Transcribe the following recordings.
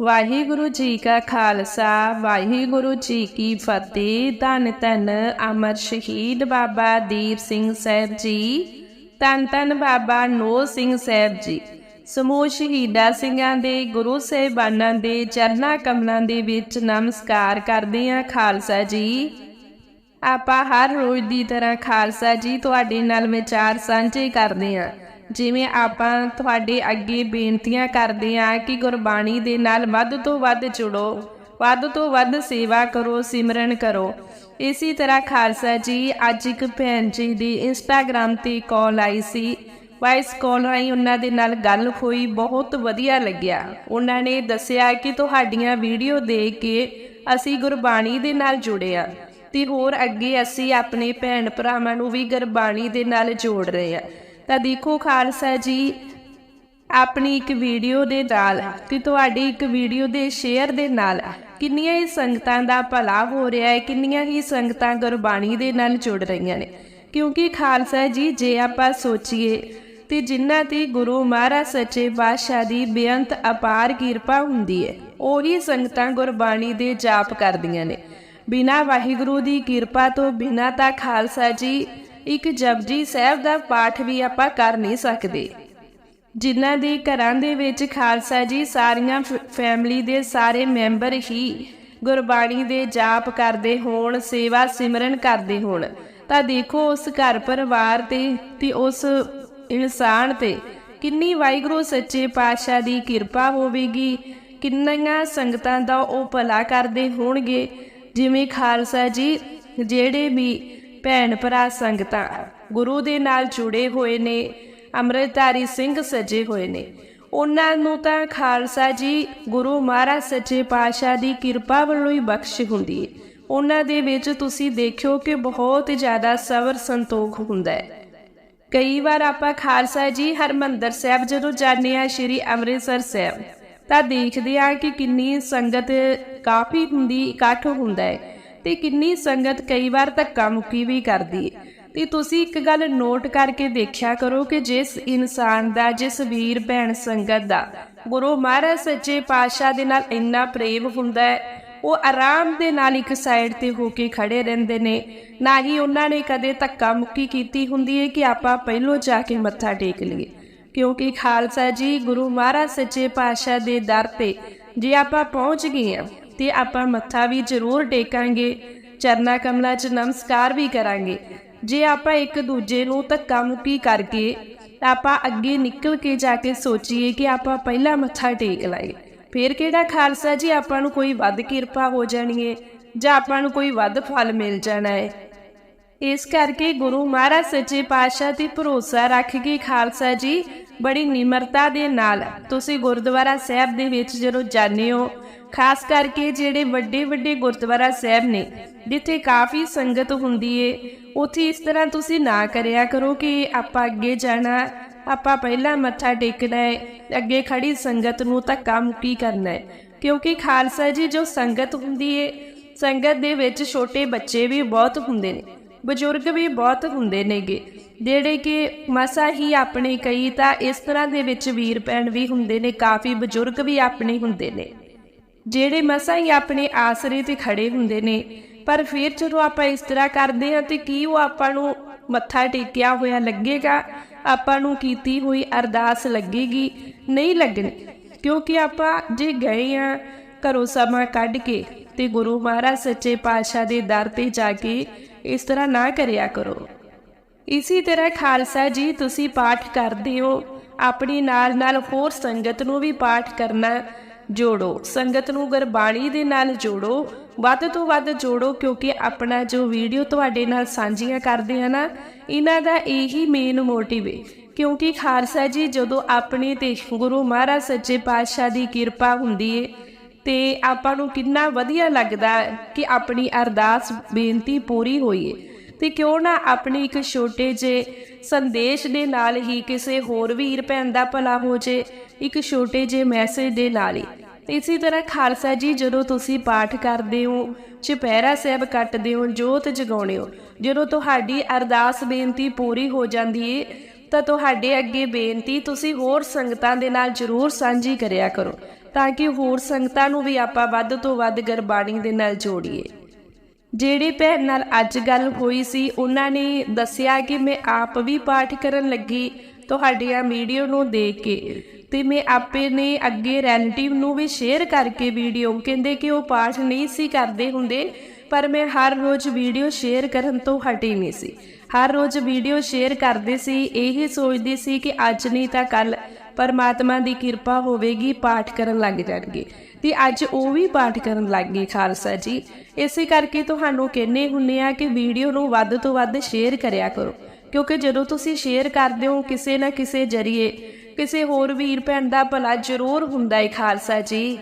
ਵਾਹਿਗੁਰੂ ਜੀ ਕਾ ਖਾਲਸਾ, ਵਾਹਿਗੁਰੂ ਜੀ ਕੀ ਫਤਿਹ। ਧੰਨ ਧੰਨ ਅਮਰ ਸ਼ਹੀਦ ਬਾਬਾ ਦੀਪ ਸਿੰਘ ਸਾਹਿਬ ਜੀ, ਧੰਨ ਧੰਨ ਬਾਬਾ ਨੋ ਸਿੰਘ ਸਾਹਿਬ ਜੀ। ਸਮੂਹ ਸ਼ਹੀਦਾਂ ਸਿੰਘਾਂ ਦੇ, ਗੁਰੂ ਸਾਹਿਬਾਨਾਂ ਦੇ ਚਰਨਾਂ ਕਮਲਾਂ ਦੇ ਵਿੱਚ ਨਮਸਕਾਰ ਕਰਦੇ ਹਾਂ ਖਾਲਸਾ ਜੀ। ਆਪਾਂ ਹਰ ਰੋਜ਼ ਦੀ ਤਰ੍ਹਾਂ ਖਾਲਸਾ ਜੀ, ਤੁਹਾਡੇ ਨਾਲ ਵਿਚਾਰ ਸਾਂਝੇ ਕਰਦੇ ਹਾਂ। ਜਿਵੇਂ ਆਪਾਂ ਤੁਹਾਡੇ ਅੱਗੇ ਬੇਨਤੀਆਂ ਕਰਦੇ ਹਾਂ ਕਿ ਗੁਰਬਾਣੀ ਦੇ ਨਾਲ ਵੱਧ ਤੋਂ ਵੱਧ ਜੁੜੋ, ਵੱਧ ਤੋਂ ਵੱਧ ਸੇਵਾ ਕਰੋ, ਸਿਮਰਨ ਕਰੋ। ਇਸੇ ਤਰ੍ਹਾਂ ਖਾਲਸਾ ਜੀ, ਅੱਜ ਇੱਕ ਭੈਣ ਜੀ ਦੀ ਇੰਸਟਾਗ੍ਰam ਤੇ ਕਾਲ ਆਈ ਸੀ। ਵਾਇਸ ਕਾਲ ਆਈ ਉਹਨਾਂ ਦੇ ਨਾਲ ਗੱਲ ਹੋਈ, ਬਹੁਤ ਵਧੀਆ ਲੱਗਿਆ। ਉਹਨਾਂ ਨੇ ਦੱਸਿਆ ਕਿ ਤੁਹਾਡੀਆਂ ਵੀਡੀਓ ਦੇਖ ਕੇ ਅਸੀਂ ਗੁਰਬਾਣੀ ਦੇ ਨਾਲ ਜੁੜੇ ਆ ਤੇ ਹੋਰ ਅੱਗੇ ਅਸੀਂ ਆਪਣੇ ਭੈਣ ਭਰਾਵਾਂ ਨੂੰ ਵੀ ਗੁਰਬਾਣੀ ਦੇ ਨਾਲ ਜੋੜ ਰਹੇ ਹਾਂ। ਤਾਂ ਦੇਖੋ ਖਾਲਸਾ ਜੀ, ਆਪਣੀ ਇੱਕ ਵੀਡੀਓ ਦੇ ਨਾਲ ਤੇ ਤੁਹਾਡੀ ਇੱਕ ਵੀਡੀਓ ਦੇ ਸ਼ੇਅਰ ਦੇ ਨਾਲ ਕਿੰਨੀਆਂ ਹੀ ਸੰਗਤਾਂ ਦਾ ਭਲਾ ਹੋ ਰਿਹਾ ਹੈ, ਕਿੰਨੀਆਂ ਹੀ ਸੰਗਤਾਂ ਗੁਰਬਾਣੀ ਦੇ ਨਾਲ ਜੁੜ ਰਹੀਆਂ ਨੇ। ਕਿਉਂਕਿ ਖਾਲਸਾ ਜੀ, ਜੇ ਆਪਾਂ ਸੋਚੀਏ ਤੇ ਜਿਨ੍ਹਾਂ ਤੇ ਗੁਰੂ ਮਹਾਰਾਜ ਸੱਚੇ ਪਾਤਸ਼ਾਹ ਦੀ ਬੇਅੰਤ ਅਪਾਰ ਕਿਰਪਾ ਹੁੰਦੀ ਹੈ, ਉਹੀ ਸੰਗਤਾਂ ਗੁਰਬਾਣੀ ਦੇ ਜਾਪ ਕਰਦੀਆਂ ਨੇ। ਬਿਨਾ ਵਾਹਿਗੁਰੂ ਦੀ ਕਿਰਪਾ ਤੋਂ ਬਿਨਾ ਤਾਂ ਖਾਲਸਾ ਜੀ ਇੱਕ ਜਪਜੀ ਸਾਹਿਬ ਦਾ ਪਾਠ ਵੀ ਆਪਾਂ ਕਰ ਨਹੀਂ ਸਕਦੇ। ਜਿਨ੍ਹਾਂ ਦੇ ਘਰਾਂ ਦੇ ਵਿੱਚ ਖਾਲਸਾ ਜੀ ਸਾਰੀਆਂ ਫ- ਫੈਮਿਲੀ ਦੇ ਸਾਰੇ ਮੈਂਬਰ ਹੀ ਗੁਰਬਾਣੀ ਦੇ ਜਾਪ ਕਰਦੇ ਹੋਣ, ਸੇਵਾ ਸਿਮਰਨ ਕਰਦੇ ਹੋਣ। ਤਾਂ ਦੇਖੋ ਉਸ ਘਰ ਪਰਿਵਾਰ ਤੇ ਤੇ ਉਸ ਇਨਸਾਨ ਤੇ ਕਿੰਨੀ ਵਾਹਿਗੁਰੂ ਸੱਚੇ ਪਾਤਸ਼ਾਹ ਦੀ ਕਿਰਪਾ ਹੋਵੇਗੀ, ਕਿੰਨੀਆਂ ਸੰਗਤਾਂ ਦਾ ਉਹ ਭਲਾ ਕਰਦੇ ਹੋਣਗੇ। ਜਿਵੇਂ ਖਾਲਸਾ ਜੀ ਜਿਹੜੇ ਵੀ ਭੈਣ ਭਰਾ ਸੰਗਤਾਂ ਗੁਰੂ ਦੇ ਨਾਲ ਜੁੜੇ ਹੋਏ ਨੇ, ਅੰਮ੍ਰਿਤਧਾਰੀ ਸਿੰਘ ਸਜੇ ਹੋਏ ਨੇ। ਉਹਨਾਂ ਨੂੰ ਤਾਂ ਖਾਲਸਾ ਜੀ, ਗੁਰੂ ਮਹਾਰਾਜ ਸੱਚੇ ਪਾਤਸ਼ਾਹ ਦੀ ਕਿਰਪਾ ਵੱਲੋਂ ਹੀ ਬਖਸ਼ ਹੁੰਦੀ ਹੈ ਉਹਨਾਂ ਦੇ ਵਿੱਚ ਤੁਸੀਂ ਦੇਖਿਓ ਕਿ ਬਹੁਤ ਜ਼ਿਆਦਾ ਸਬਰ ਸੰਤੋਖ ਹੁੰਦਾ ਹੈ ਕਈ ਵਾਰ ਆਪਾਂ ਖਾਲਸਾ ਜੀ, ਹਰਮੰਦਰ ਸਾਹਿਬ ਜਦੋਂ ਜਾਂਦੇ ਆ ਸ਼੍ਰੀ ਅੰਮ੍ਰਿਤਸਰ ਸਾਹਿਬ, ਤਾਂ ਦੇਖਦੇ ਆ ਕਿ ਕਿੰਨੀ ਸੰਗਤ ਕਾਫੀ ਹੁੰਦੀ, ਇਕੱਠ ਹੁੰਦਾ ਹੈ ਤੇ ਕਿੰਨੀ ਸੰਗਤ ਕਈ ਵਾਰ ਧੱਕਾ ਮੁੱਕੀ ਵੀ ਕਰਦੀ ਹੈ ਤੇ ਤੁਸੀਂ ਇੱਕ ਗੱਲ ਨੋਟ ਕਰਕੇ ਦੇਖਿਆ ਕਰੋ ਕਿ ਜਿਸ ਇਨਸਾਨ ਦਾ, ਜਿਸ ਵੀਰ ਭੈਣ ਸੰਗਤ ਦਾ, ਗੁਰੂ ਮਹਾਰਾਜ ਸੱਚੇ ਪਾਤਸ਼ਾਹ ਦੇ ਨਾਲ ਇੰਨਾ ਪ੍ਰੇਮ ਹੁੰਦਾ ਹੈ ਉਹ ਆਰਾਮ ਦੇ ਨਾਲ ਇੱਕ ਸਾਈਡ ਤੇ ਹੋ ਕੇ ਖੜੇ ਰਹਿੰਦੇ ਨੇ। ਨਾ ਹੀ ਉਹਨਾਂ ਨੇ ਕਦੇ ਧੱਕਾ ਮੁੱਕੀ ਕੀਤੀ ਹੁੰਦੀ ਹੈ ਕਿ ਆਪਾਂ ਪਹਿਲੋਂ ਜਾ ਕੇ ਮੱਥਾ ਟੇਕ ਲਈਏ। ਕਿਉਂਕਿ ਖਾਲਸਾ ਜੀ ਗੁਰੂ ਮਹਾਰਾਜ ਸੱਚੇ ਪਾਤਸ਼ਾਹ ਦੇ ਦਰ ਤੇ ਜੇ ਆਪਾਂ ਪਹੁੰਚ ਗਏ ਹਾਂ ਤੇ ਆਪਾਂ ਮੱਥਾ ਵੀ ਜ਼ਰੂਰ ਟੇਕਾਂਗੇ, ਚਰਨਾ ਕਮਲਾਂ 'ਚ ਨਮਸਕਾਰ ਵੀ ਕਰਾਂਗੇ। ਜੇ ਆਪਾਂ ਇੱਕ ਦੂਜੇ ਨੂੰ ਧੱਕਾ ਮੁੱਕੀ ਕਰਕੇ ਆਪਾਂ ਅੱਗੇ ਨਿਕਲ ਕੇ ਜਾ ਕੇ ਸੋਚੀਏ ਕਿ ਆਪਾਂ ਪਹਿਲਾਂ ਮੱਥਾ ਟੇਕ ਲਾਂਗੇ ਫਿਰ ਕਿਹੜਾ ਖਾਲਸਾ ਜੀ ਆਪਾਂ ਨੂੰ ਕੋਈ ਵੱਧ ਕਿਰਪਾ ਹੋ ਜਾਣੀ ਹੈ ਜਾਂ ਆਪਾਂ ਨੂੰ ਕੋਈ ਵੱਧ ਫਲ ਮਿਲ ਜਾਣਾ ਹੈ ਇਸ ਕਰਕੇ ਗੁਰੂ ਮਹਾਰਾਜ ਸੱਚੇ ਪਾਤਸ਼ਾਹ ਤੇ ਭਰੋਸਾ ਰੱਖ ਕੇ ਖਾਲਸਾ ਜੀ ਬੜੀ ਨਿਮਰਤਾ ਦੇ ਨਾਲ ਤੁਸੀਂ ਗੁਰਦੁਆਰਾ ਸਾਹਿਬ ਦੇ ਵਿੱਚ ਜਦੋਂ ਜਾਂਦੇ ਹੋ ਖਾਸ ਕਰਕੇ ਜਿਹੜੇ ਵੱਡੇ ਵੱਡੇ ਗੁਰਦੁਆਰਾ ਸਾਹਿਬ ਨੇ, ਜਿੱਥੇ ਕਾਫੀ ਸੰਗਤ ਹੁੰਦੀ ਏ, ਉੱਥੇ ਇਸ ਤਰ੍ਹਾਂ ਤੁਸੀਂ ਨਾ ਕਰਿਆ ਕਰੋ ਕਿ ਆਪਾਂ ਅੱਗੇ ਜਾਣਾ, ਆਪਾਂ ਪਹਿਲਾਂ ਮੱਥਾ ਟੇਕਣਾ ਹੈ ਅੱਗੇ ਖੜੀ ਸੰਗਤ ਨੂੰ ਤਾਂ ਕੰਮ ਕੀ ਕਰਨਾ ਹੈ ਕਿਉਂਕਿ ਖਾਲਸਾ ਜੀ ਜੋ ਸੰਗਤ ਹੁੰਦੀ ਏ, ਸੰਗਤ ਦੇ ਵਿੱਚ ਛੋਟੇ ਬੱਚੇ ਵੀ ਬਹੁਤ ਹੁੰਦੇ ਨੇ, ਬਜ਼ੁਰਗ ਵੀ ਬਹੁਤ ਹੁੰਦੇ ਨੇਗੇ, ਜਿਹੜੇ ਕਿ ਮਸਾ ਹੀ ਆਪਣੇ ਕਈ ਤਾਂ ਇਸ ਤਰ੍ਹਾਂ ਦੇ ਵਿੱਚ ਵੀਰ ਭੈਣ ਵੀ ਹੁੰਦੇ ਨੇ, ਕਾਫੀ ਬਜ਼ੁਰਗ ਵੀ ਆਪਣੇ ਹੁੰਦੇ ਨੇ। ਜਿਹੜੇ ਮਸਾਂ ਹੀ ਆਪਣੇ ਆਸਰੇ ਤੇ ਖੜੇ ਹੁੰਦੇ ਨੇ। ਪਰ ਫਿਰ ਜਦੋਂ ਆਪਾਂ ਇਸ ਤਰ੍ਹਾਂ ਕਰਦੇ ਹਾਂ ਤੇ ਕੀ ਉਹ ਆਪਾਂ ਨੂੰ ਮੱਥਾ ਟੇਕਿਆ ਹੋਇਆ ਲੱਗੇਗਾ? ਆਪਾਂ ਨੂੰ ਕੀਤੀ ਹੋਈ ਅਰਦਾਸ ਲੱਗੇਗੀ? ਨਹੀਂ ਲੱਗਣੀ। ਕਿਉਂਕਿ ਆਪਾਂ ਜੇ ਗਏ ਆ ਘਰੋਂ ਸਮਾਂ ਕੱਢ ਕੇ ਤੇ ਗੁਰੂ ਮਹਾਰਾਜ ਸੱਚੇ ਪਾਤਸ਼ਾਹ ਦੇ ਦਰ ਤੇ ਜਾ ਕੇ ਇਸ ਤਰ੍ਹਾਂ ਨਾ ਕਰਿਆ ਕਰੋ। ਇਸੇ ਤਰ੍ਹਾਂ ਖਾਲਸਾ ਜੀ, ਤੁਸੀਂ ਪਾਠ ਕਰਦੇ ਹੋ। ਆਪਣੀ ਨਾਲ ਨਾਲ ਹੋਰ ਸੰਗਤ ਨੂੰ ਵੀ ਪਾਠ ਕਰਨਾ ਜੋੜੋ। ਸੰਗਤ ਨੂੰ ਗੁਰਬਾਣੀ ਦੇ ਨਾਲ ਜੋੜੋ। ਵੱਧ ਤੋਂ ਵੱਧ ਜੋੜੋ ਕਿਉਂਕਿ ਆਪਣਾ ਜੋ ਵੀਡੀਓ ਤੁਹਾਡੇ ਨਾਲ ਸਾਂਝੀਆਂ ਕਰਦੇ ਆ ਨਾ, ਇਹਨਾਂ ਦਾ ਇਹੀ ਮੇਨ ਮੋਟਿਵ ਹੈ ਕਿਉਂਕਿ ਖਾਲਸਾ ਜੀ ਜਦੋਂ ਆਪਣੇ ਤੇ ਗੁਰੂ ਮਹਾਰਾਜ ਸੱਚੇ ਪਾਤਸ਼ਾਹ ਦੀ ਕਿਰਪਾ ਹੁੰਦੀ ਏ, ਤੇ ਆਪਾਂ ਨੂੰ ਕਿੰਨਾ ਵਧੀਆ ਲੱਗਦਾ ਕਿ ਆਪਣੀ ਅਰਦਾਸ ਬੇਨਤੀ ਪੂਰੀ ਹੋਈ ਏ। ਤੇ ਕਿਉਂ ਨਾ ਆਪਣੀ ਇੱਕ ਛੋਟੇ ਜੇ ਸੰਦੇਸ਼ ਦੇ ਨਾਲ ਹੀ ਕਿਸੇ ਹੋਰ ਵੀਰ ਭੈਣ ਦਾ ਭਲਾ ਹੋ ਜੇ, ਇੱਕ ਛੋਟੇ ਜੇ ਮੈਸੇਜ ਦੇ ਨਾਲ ਹੀ। ਇਸੇ ਤਰ੍ਹਾਂ ਖਾਲਸਾ ਜੀ, ਜਦੋਂ ਤੁਸੀਂ ਪਾਠ ਕਰਦੇ ਹੋ, ਚੁਪਹਿਰਾ ਸਾਹਿਬ ਕੱਟਦੇ ਹੋ, ਜੋਤ ਜਗਾਉਣੇ ਹੋ, ਜਦੋਂ ਤੁਹਾਡੀ ਅਰਦਾਸ ਬੇਨਤੀ ਪੂਰੀ ਹੋ ਜਾਂਦੀ ਏ, ਤਾਂ ਤੁਹਾਡੇ ਅੱਗੇ ਬੇਨਤੀ ਤੁਸੀਂ ਹੋਰ ਸੰਗਤਾਂ ਦੇ ਨਾਲ ਜ਼ਰੂਰ ਸਾਂਝੀ ਕਰਿਆ ਕਰੋ, ਤਾਂ ਕਿ ਹੋਰ ਸੰਗਤਾਂ ਨੂੰ ਵੀ ਆਪਾਂ ਵੱਧ ਤੋਂ ਵੱਧ ਗੁਰਬਾਣੀ ਦੇ ਨਾਲ ਜੋੜੀਏ। ਜਿਹੜੀ ਭੈਣ ਨਾਲ ਅੱਜ ਗੱਲ ਹੋਈ ਸੀ, ਉਹਨਾਂ ਨੇ ਦੱਸਿਆ ਕਿ ਮੈਂ ਆਪ ਵੀ ਪਾਠ ਕਰਨ ਲੱਗੀ ਤੁਹਾਡੀਆਂ ਵੀਡੀਓ ਨੂੰ ਦੇਖ ਕੇ। ਤੇ ਮੈਂ ਆਪੇ ਨੇ ਅੱਗੇ ਰੈਲੇਟਿਵ ਨੂੰ ਵੀ ਸ਼ੇਅਰ ਕਰਕੇ ਵੀਡੀਓ, ਕਹਿੰਦੇ ਕਿ ਉਹ ਪਾਠ ਨਹੀਂ ਸੀ ਕਰਦੇ ਹੁੰਦੇ, ਪਰ ਮੈਂ ਹਰ ਰੋਜ਼ ਵੀਡੀਓ ਸ਼ੇਅਰ ਕਰਨ ਤੋਂ ਹਟੀ ਨਹੀਂ ਸੀ। ਹਰ ਰੋਜ਼ ਵੀਡੀਓ ਸ਼ੇਅਰ ਕਰਦੇ ਸੀ, ਇਹ ਸੋਚਦੀ ਸੀ ਕਿ ਅੱਜ ਨਹੀਂ ਤਾਂ ਕੱਲ ਪਰਮਾਤਮਾ ਦੀ ਕਿਰਪਾ ਹੋਵੇਗੀ, ਪਾਠ ਕਰਨ ਲੱਗ ਜਾਣਗੇ। ਤੇ ਅੱਜ ਉਹ ਵੀ ਪਾਠ ਕਰਨ ਲੱਗ ਗਏ ਖਾਲਸਾ ਜੀ। ਇਸੇ ਕਰਕੇ ਤੁਹਾਨੂੰ ਕਹਿੰਨੇ ਹੁੰਨੇ ਆ ਕਿ ਵੀਡੀਓ ਨੂੰ ਵੱਧ ਤੋਂ ਵੱਧ ਸ਼ੇਅਰ ਕਰਿਆ ਕਰੋ। ਕਿਉਂਕਿ ਜਦੋਂ ਤੁਸੀਂ ਸ਼ੇਅਰ ਕਰਦੇ ਹੋ ਕਿਸੇ ਨਾ ਕਿਸੇ ਜਰੀਏ, ਕਿਸੇ ਹੋਰ ਵੀਰ ਭੈਣ ਦਾ ਭਲਾ ਜ਼ਰੂਰ ਹੁੰਦਾ ਹੈ ਖਾਲਸਾ ਜੀ।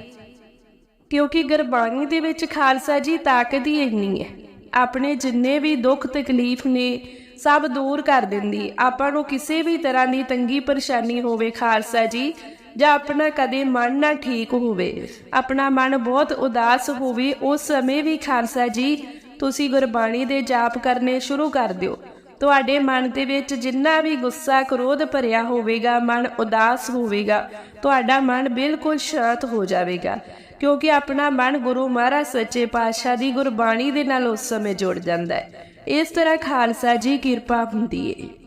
ਕਿਉਂਕਿ ਗੁਰਬਾਣੀ ਦੇ ਵਿੱਚ ਖਾਲਸਾ ਜੀ ਤਾਕਤ ਹੀ ਇੰਨੀ ਹੈ ਆਪਣੇ ਜਿੰਨੇ ਵੀ ਦੁੱਖ ਤਕਲੀਫ ਨੇ, ਸਭ ਦੂਰ ਕਰ ਦਿੰਦੀ ਆਪਾਂ ਨੂੰ ਕਿਸੇ ਵੀ ਤਰ੍ਹਾਂ ਦੀ ਤੰਗੀ ਪਰੇਸ਼ਾਨੀ ਹੋਵੇ ਖਾਲਸਾ ਜੀ ਜਾਂ ਆਪਣਾ ਕਦੇ ਮਨ ਨਾ ਠੀਕ ਹੋਵੇ। ਆਪਣਾ ਮਨ ਬਹੁਤ ਉਦਾਸ ਹੋਵੇ, ਉਸ ਸਮੇਂ ਵੀ ਖਾਲਸਾ ਜੀ, ਤੁਸੀਂ ਗੁਰਬਾਣੀ ਦੇ ਜਾਪ ਕਰਨੇ ਸ਼ੁਰੂ ਕਰ ਦਿਓ। ਤੁਹਾਡੇ ਮਨ ਦੇ ਵਿੱਚ ਜਿੰਨਾ ਵੀ ਗੁੱਸਾ, ਕ੍ਰੋਧ ਭਰਿਆ ਹੋਵੇਗਾ, ਮਨ ਉਦਾਸ ਹੋਵੇਗਾ, ਤੁਹਾਡਾ ਮਨ ਬਿਲਕੁਲ ਸ਼ਾਂਤ ਹੋ ਜਾਵੇਗਾ। ਕਿਉਂਕਿ ਆਪਣਾ ਮਨ ਗੁਰੂ ਮਹਾਰਾਜ ਸੱਚੇ ਪਾਤਸ਼ਾਹ ਦੀ ਗੁਰਬਾਣੀ ਦੇ ਨਾਲ ਉਸ ਸਮੇਂ ਜੁੜ ਜਾਂਦਾ ਹੈ। ਇਸ ਤਰ੍ਹਾਂ ਖਾਲਸਾ ਜੀ ਕਿਰਪਾ ਹੁੰਦੀ ਹੈ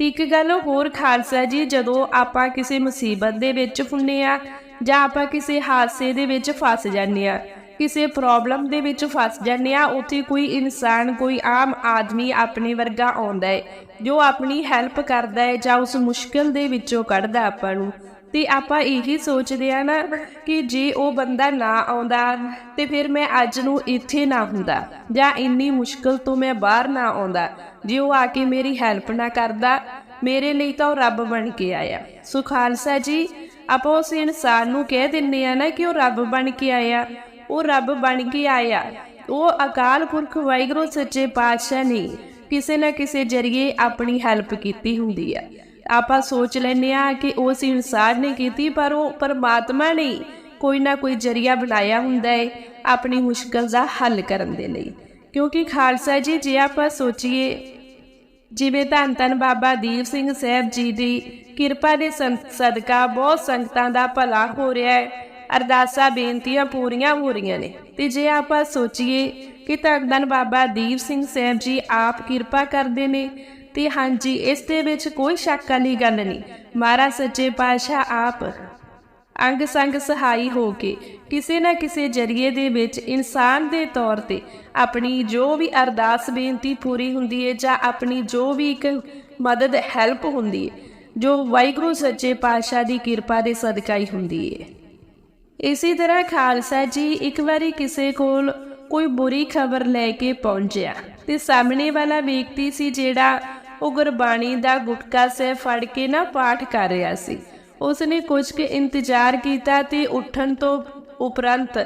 ਤੇ ਇੱਕ ਗੱਲ ਹੋਰ ਖਾਲਸਾ ਜੀ, ਜਦੋਂ ਆਪਾਂ ਕਿਸੇ ਮੁਸੀਬਤ ਦੇ ਵਿੱਚ ਹੁੰਨੇ ਆ ਜਾਂ ਆਪਾਂ ਕਿਸੇ ਹਾਦਸੇ ਦੇ ਵਿੱਚ ਫਸ ਜਾਂਦੇ ਆ, ਕਿਸੇ ਪ੍ਰੋਬਲਮ ਦੇ ਵਿੱਚ ਫਸ ਜਾਂਦੇ ਆ, ਉੱਥੇ ਕੋਈ ਇਨਸਾਨ, ਕੋਈ ਆਮ ਆਦਮੀ ਆਪਣੇ ਵਰਗਾ ਆਉਂਦਾ ਹੈ, ਜੋ ਆਪਣੀ ਹੈਲਪ ਕਰਦਾ ਹੈ ਜਾਂ ਉਸ ਮੁਸ਼ਕਲ ਦੇ ਵਿੱਚੋਂ ਕੱਢਦਾ ਆਪਾਂ ਨੂੰ। ਤੇ ਆਪਾਂ ਇਹੀ ਸੋਚਦੇ ਆ ਨਾ ਕਿ ਜੇ ਉਹ ਬੰਦਾ ਨਾ ਆਉਂਦਾ ਤੇ ਫਿਰ ਮੈਂ ਅੱਜ ਨੂੰ ਇੱਥੇ ਨਾ ਹੁੰਦਾ ਜਾਂ ਇੰਨੀ ਮੁਸ਼ਕਲ ਤੋਂ ਮੈਂ ਬਾਹਰ ਨਾ ਆਉਂਦਾ, ਜੇ ਉਹ ਆ ਕੇ ਮੇਰੀ ਹੈਲਪ ਨਾ ਕਰਦਾ, ਮੇਰੇ ਲਈ ਤਾਂ ਉਹ ਰੱਬ ਬਣ ਕੇ ਆਇਆ। ਸੋ ਖਾਲਸਾ ਜੀ, ਆਪਾਂ ਉਸ ਇਨਸਾਨ ਨੂੰ ਕਹਿ ਦਿੰਨੇ ਆ ਨਾ ਕਿ ਉਹ ਰੱਬ ਬਣ ਕੇ ਆਇਆ। ਉਹ ਰੱਬ ਬਣ ਕੇ ਆਇਆ। ਉਹ ਅਕਾਲ ਪੁਰਖ ਵਾਹਿਗੁਰੂ ਸੱਚੇ ਪਾਤਸ਼ਾਹ ਨੇ ਕਿਸੇ ਨਾ ਕਿਸੇ ਜਰੀਏ ਆਪਣੀ ਹੈਲਪ ਕੀਤੀ ਹੁੰਦੀ ਆ। ਆਪਾਂ ਸੋਚ ਲੈਨੇ ਆ ਕਿ ਉਹ ਉਸ ਇਨਸਾਨ ਨੇ ਕੀਤੀ, ਪਰ ਉਹ ਪਰਮਾਤਮਾ ਨੇ ਕੋਈ ਨਾ ਕੋਈ ਜਰੀਆ ਬਣਾਇਆ ਹੁੰਦਾ ਹੈ ਆਪਣੀ ਮੁਸ਼ਕਲ ਦਾ ਹੱਲ ਕਰਨ ਦੇ ਲਈ। ਕਿਉਂਕਿ ਖਾਲਸਾ ਜੀ, ਜੇ ਆਪਾਂ ਸੋਚੀਏ, ਜਿਵੇਂ ਧੰਨ ਧੰਨ ਬਾਬਾ ਦੀਪ ਸਿੰਘ ਸਾਹਿਬ ਜੀ ਦੀ ਕਿਰਪਾ ਦੇ ਸੰ- ਸਦਕਾ ਬਹੁਤ ਸੰਗਤਾਂ ਦਾ ਭਲਾ ਹੋ ਰਿਹਾ ਹੈ, ਅਰਦਾਸਾਂ, ਬੇਨਤੀਆਂ ਪੂਰੀਆਂ ਹੋ ਰਹੀਆਂ ਨੇ। ਤੇ ਜੇ ਆਪਾਂ ਸੋਚੀਏ ਕਿ ਧੰਨ ਧੰਨ ਬਾਬਾ ਦੀਪ ਸਿੰਘ ਸਾਹਿਬ ਜੀ ਆਪ ਕਿਰਪਾ ਕਰਦੇ ਨੇ ਤੇ ਹਾਂਜੀ, ਇਸ ਦੇ ਵਿੱਚ ਕੋਈ ਸ਼ੱਕ ਵਾਲੀ ਗੱਲ ਨਹੀਂ। ਮਹਾਰਾਜ ਸੱਚੇ ਪਾਤਸ਼ਾਹ ਆਪ ਅੰਗ ਸੰਗ ਸਹਾਈ ਹੋ ਕੇ ਕਿਸੇ ਨਾ ਕਿਸੇ ਜਰੀਏ ਦੇ ਵਿੱਚ ਇਨਸਾਨ ਦੇ ਤੌਰ ਤੇ ਆਪਣੀ ਜੋ ਵੀ ਅਰਦਾਸ ਬੇਨਤੀ ਪੂਰੀ ਹੁੰਦੀ ਹੈ ਜਾਂ ਆਪਣੀ ਜੋ ਵੀ ਇੱਕ ਮਦਦ, ਹੈਲਪ ਹੁੰਦੀ ਹੈ ਜੋ ਵਾਹਿਗੁਰੂ ਸੱਚੇ ਪਾਤਸ਼ਾਹ ਦੀ ਕਿਰਪਾ ਦੇ ਸਦਕਾ ਹੀ ਹੁੰਦੀ ਹੈ ਇਸੇ ਤਰ੍ਹਾਂ ਖਾਲਸਾ ਜੀ ਇੱਕ ਵਾਰੀ ਕਿਸੇ ਕੋਲ ਕੋਈ ਬੁਰੀ ਖਬਰ ਲੈ ਕੇ ਪਹੁੰਚਿਆ ਤੇ ਸਾਹਮਣੇ ਵਾਲਾ ਵਿਅਕਤੀ ਸੀ ਜਿਹੜਾ ਉਹ ਗੁਰਬਾਣੀ ਦਾ ਗੁਟਕਾ ਸੇ ਫੜ ਕੇ ਨਾ ਪਾਠ ਕਰ ਰਿਹਾ ਸੀ। ਉਸਨੇ ਕੁਝ ਕੁ ਇੰਤਜ਼ਾਰ ਕੀਤਾ ਤੇ ਉੱਠਣ ਤੋਂ ਉਪਰੰਤ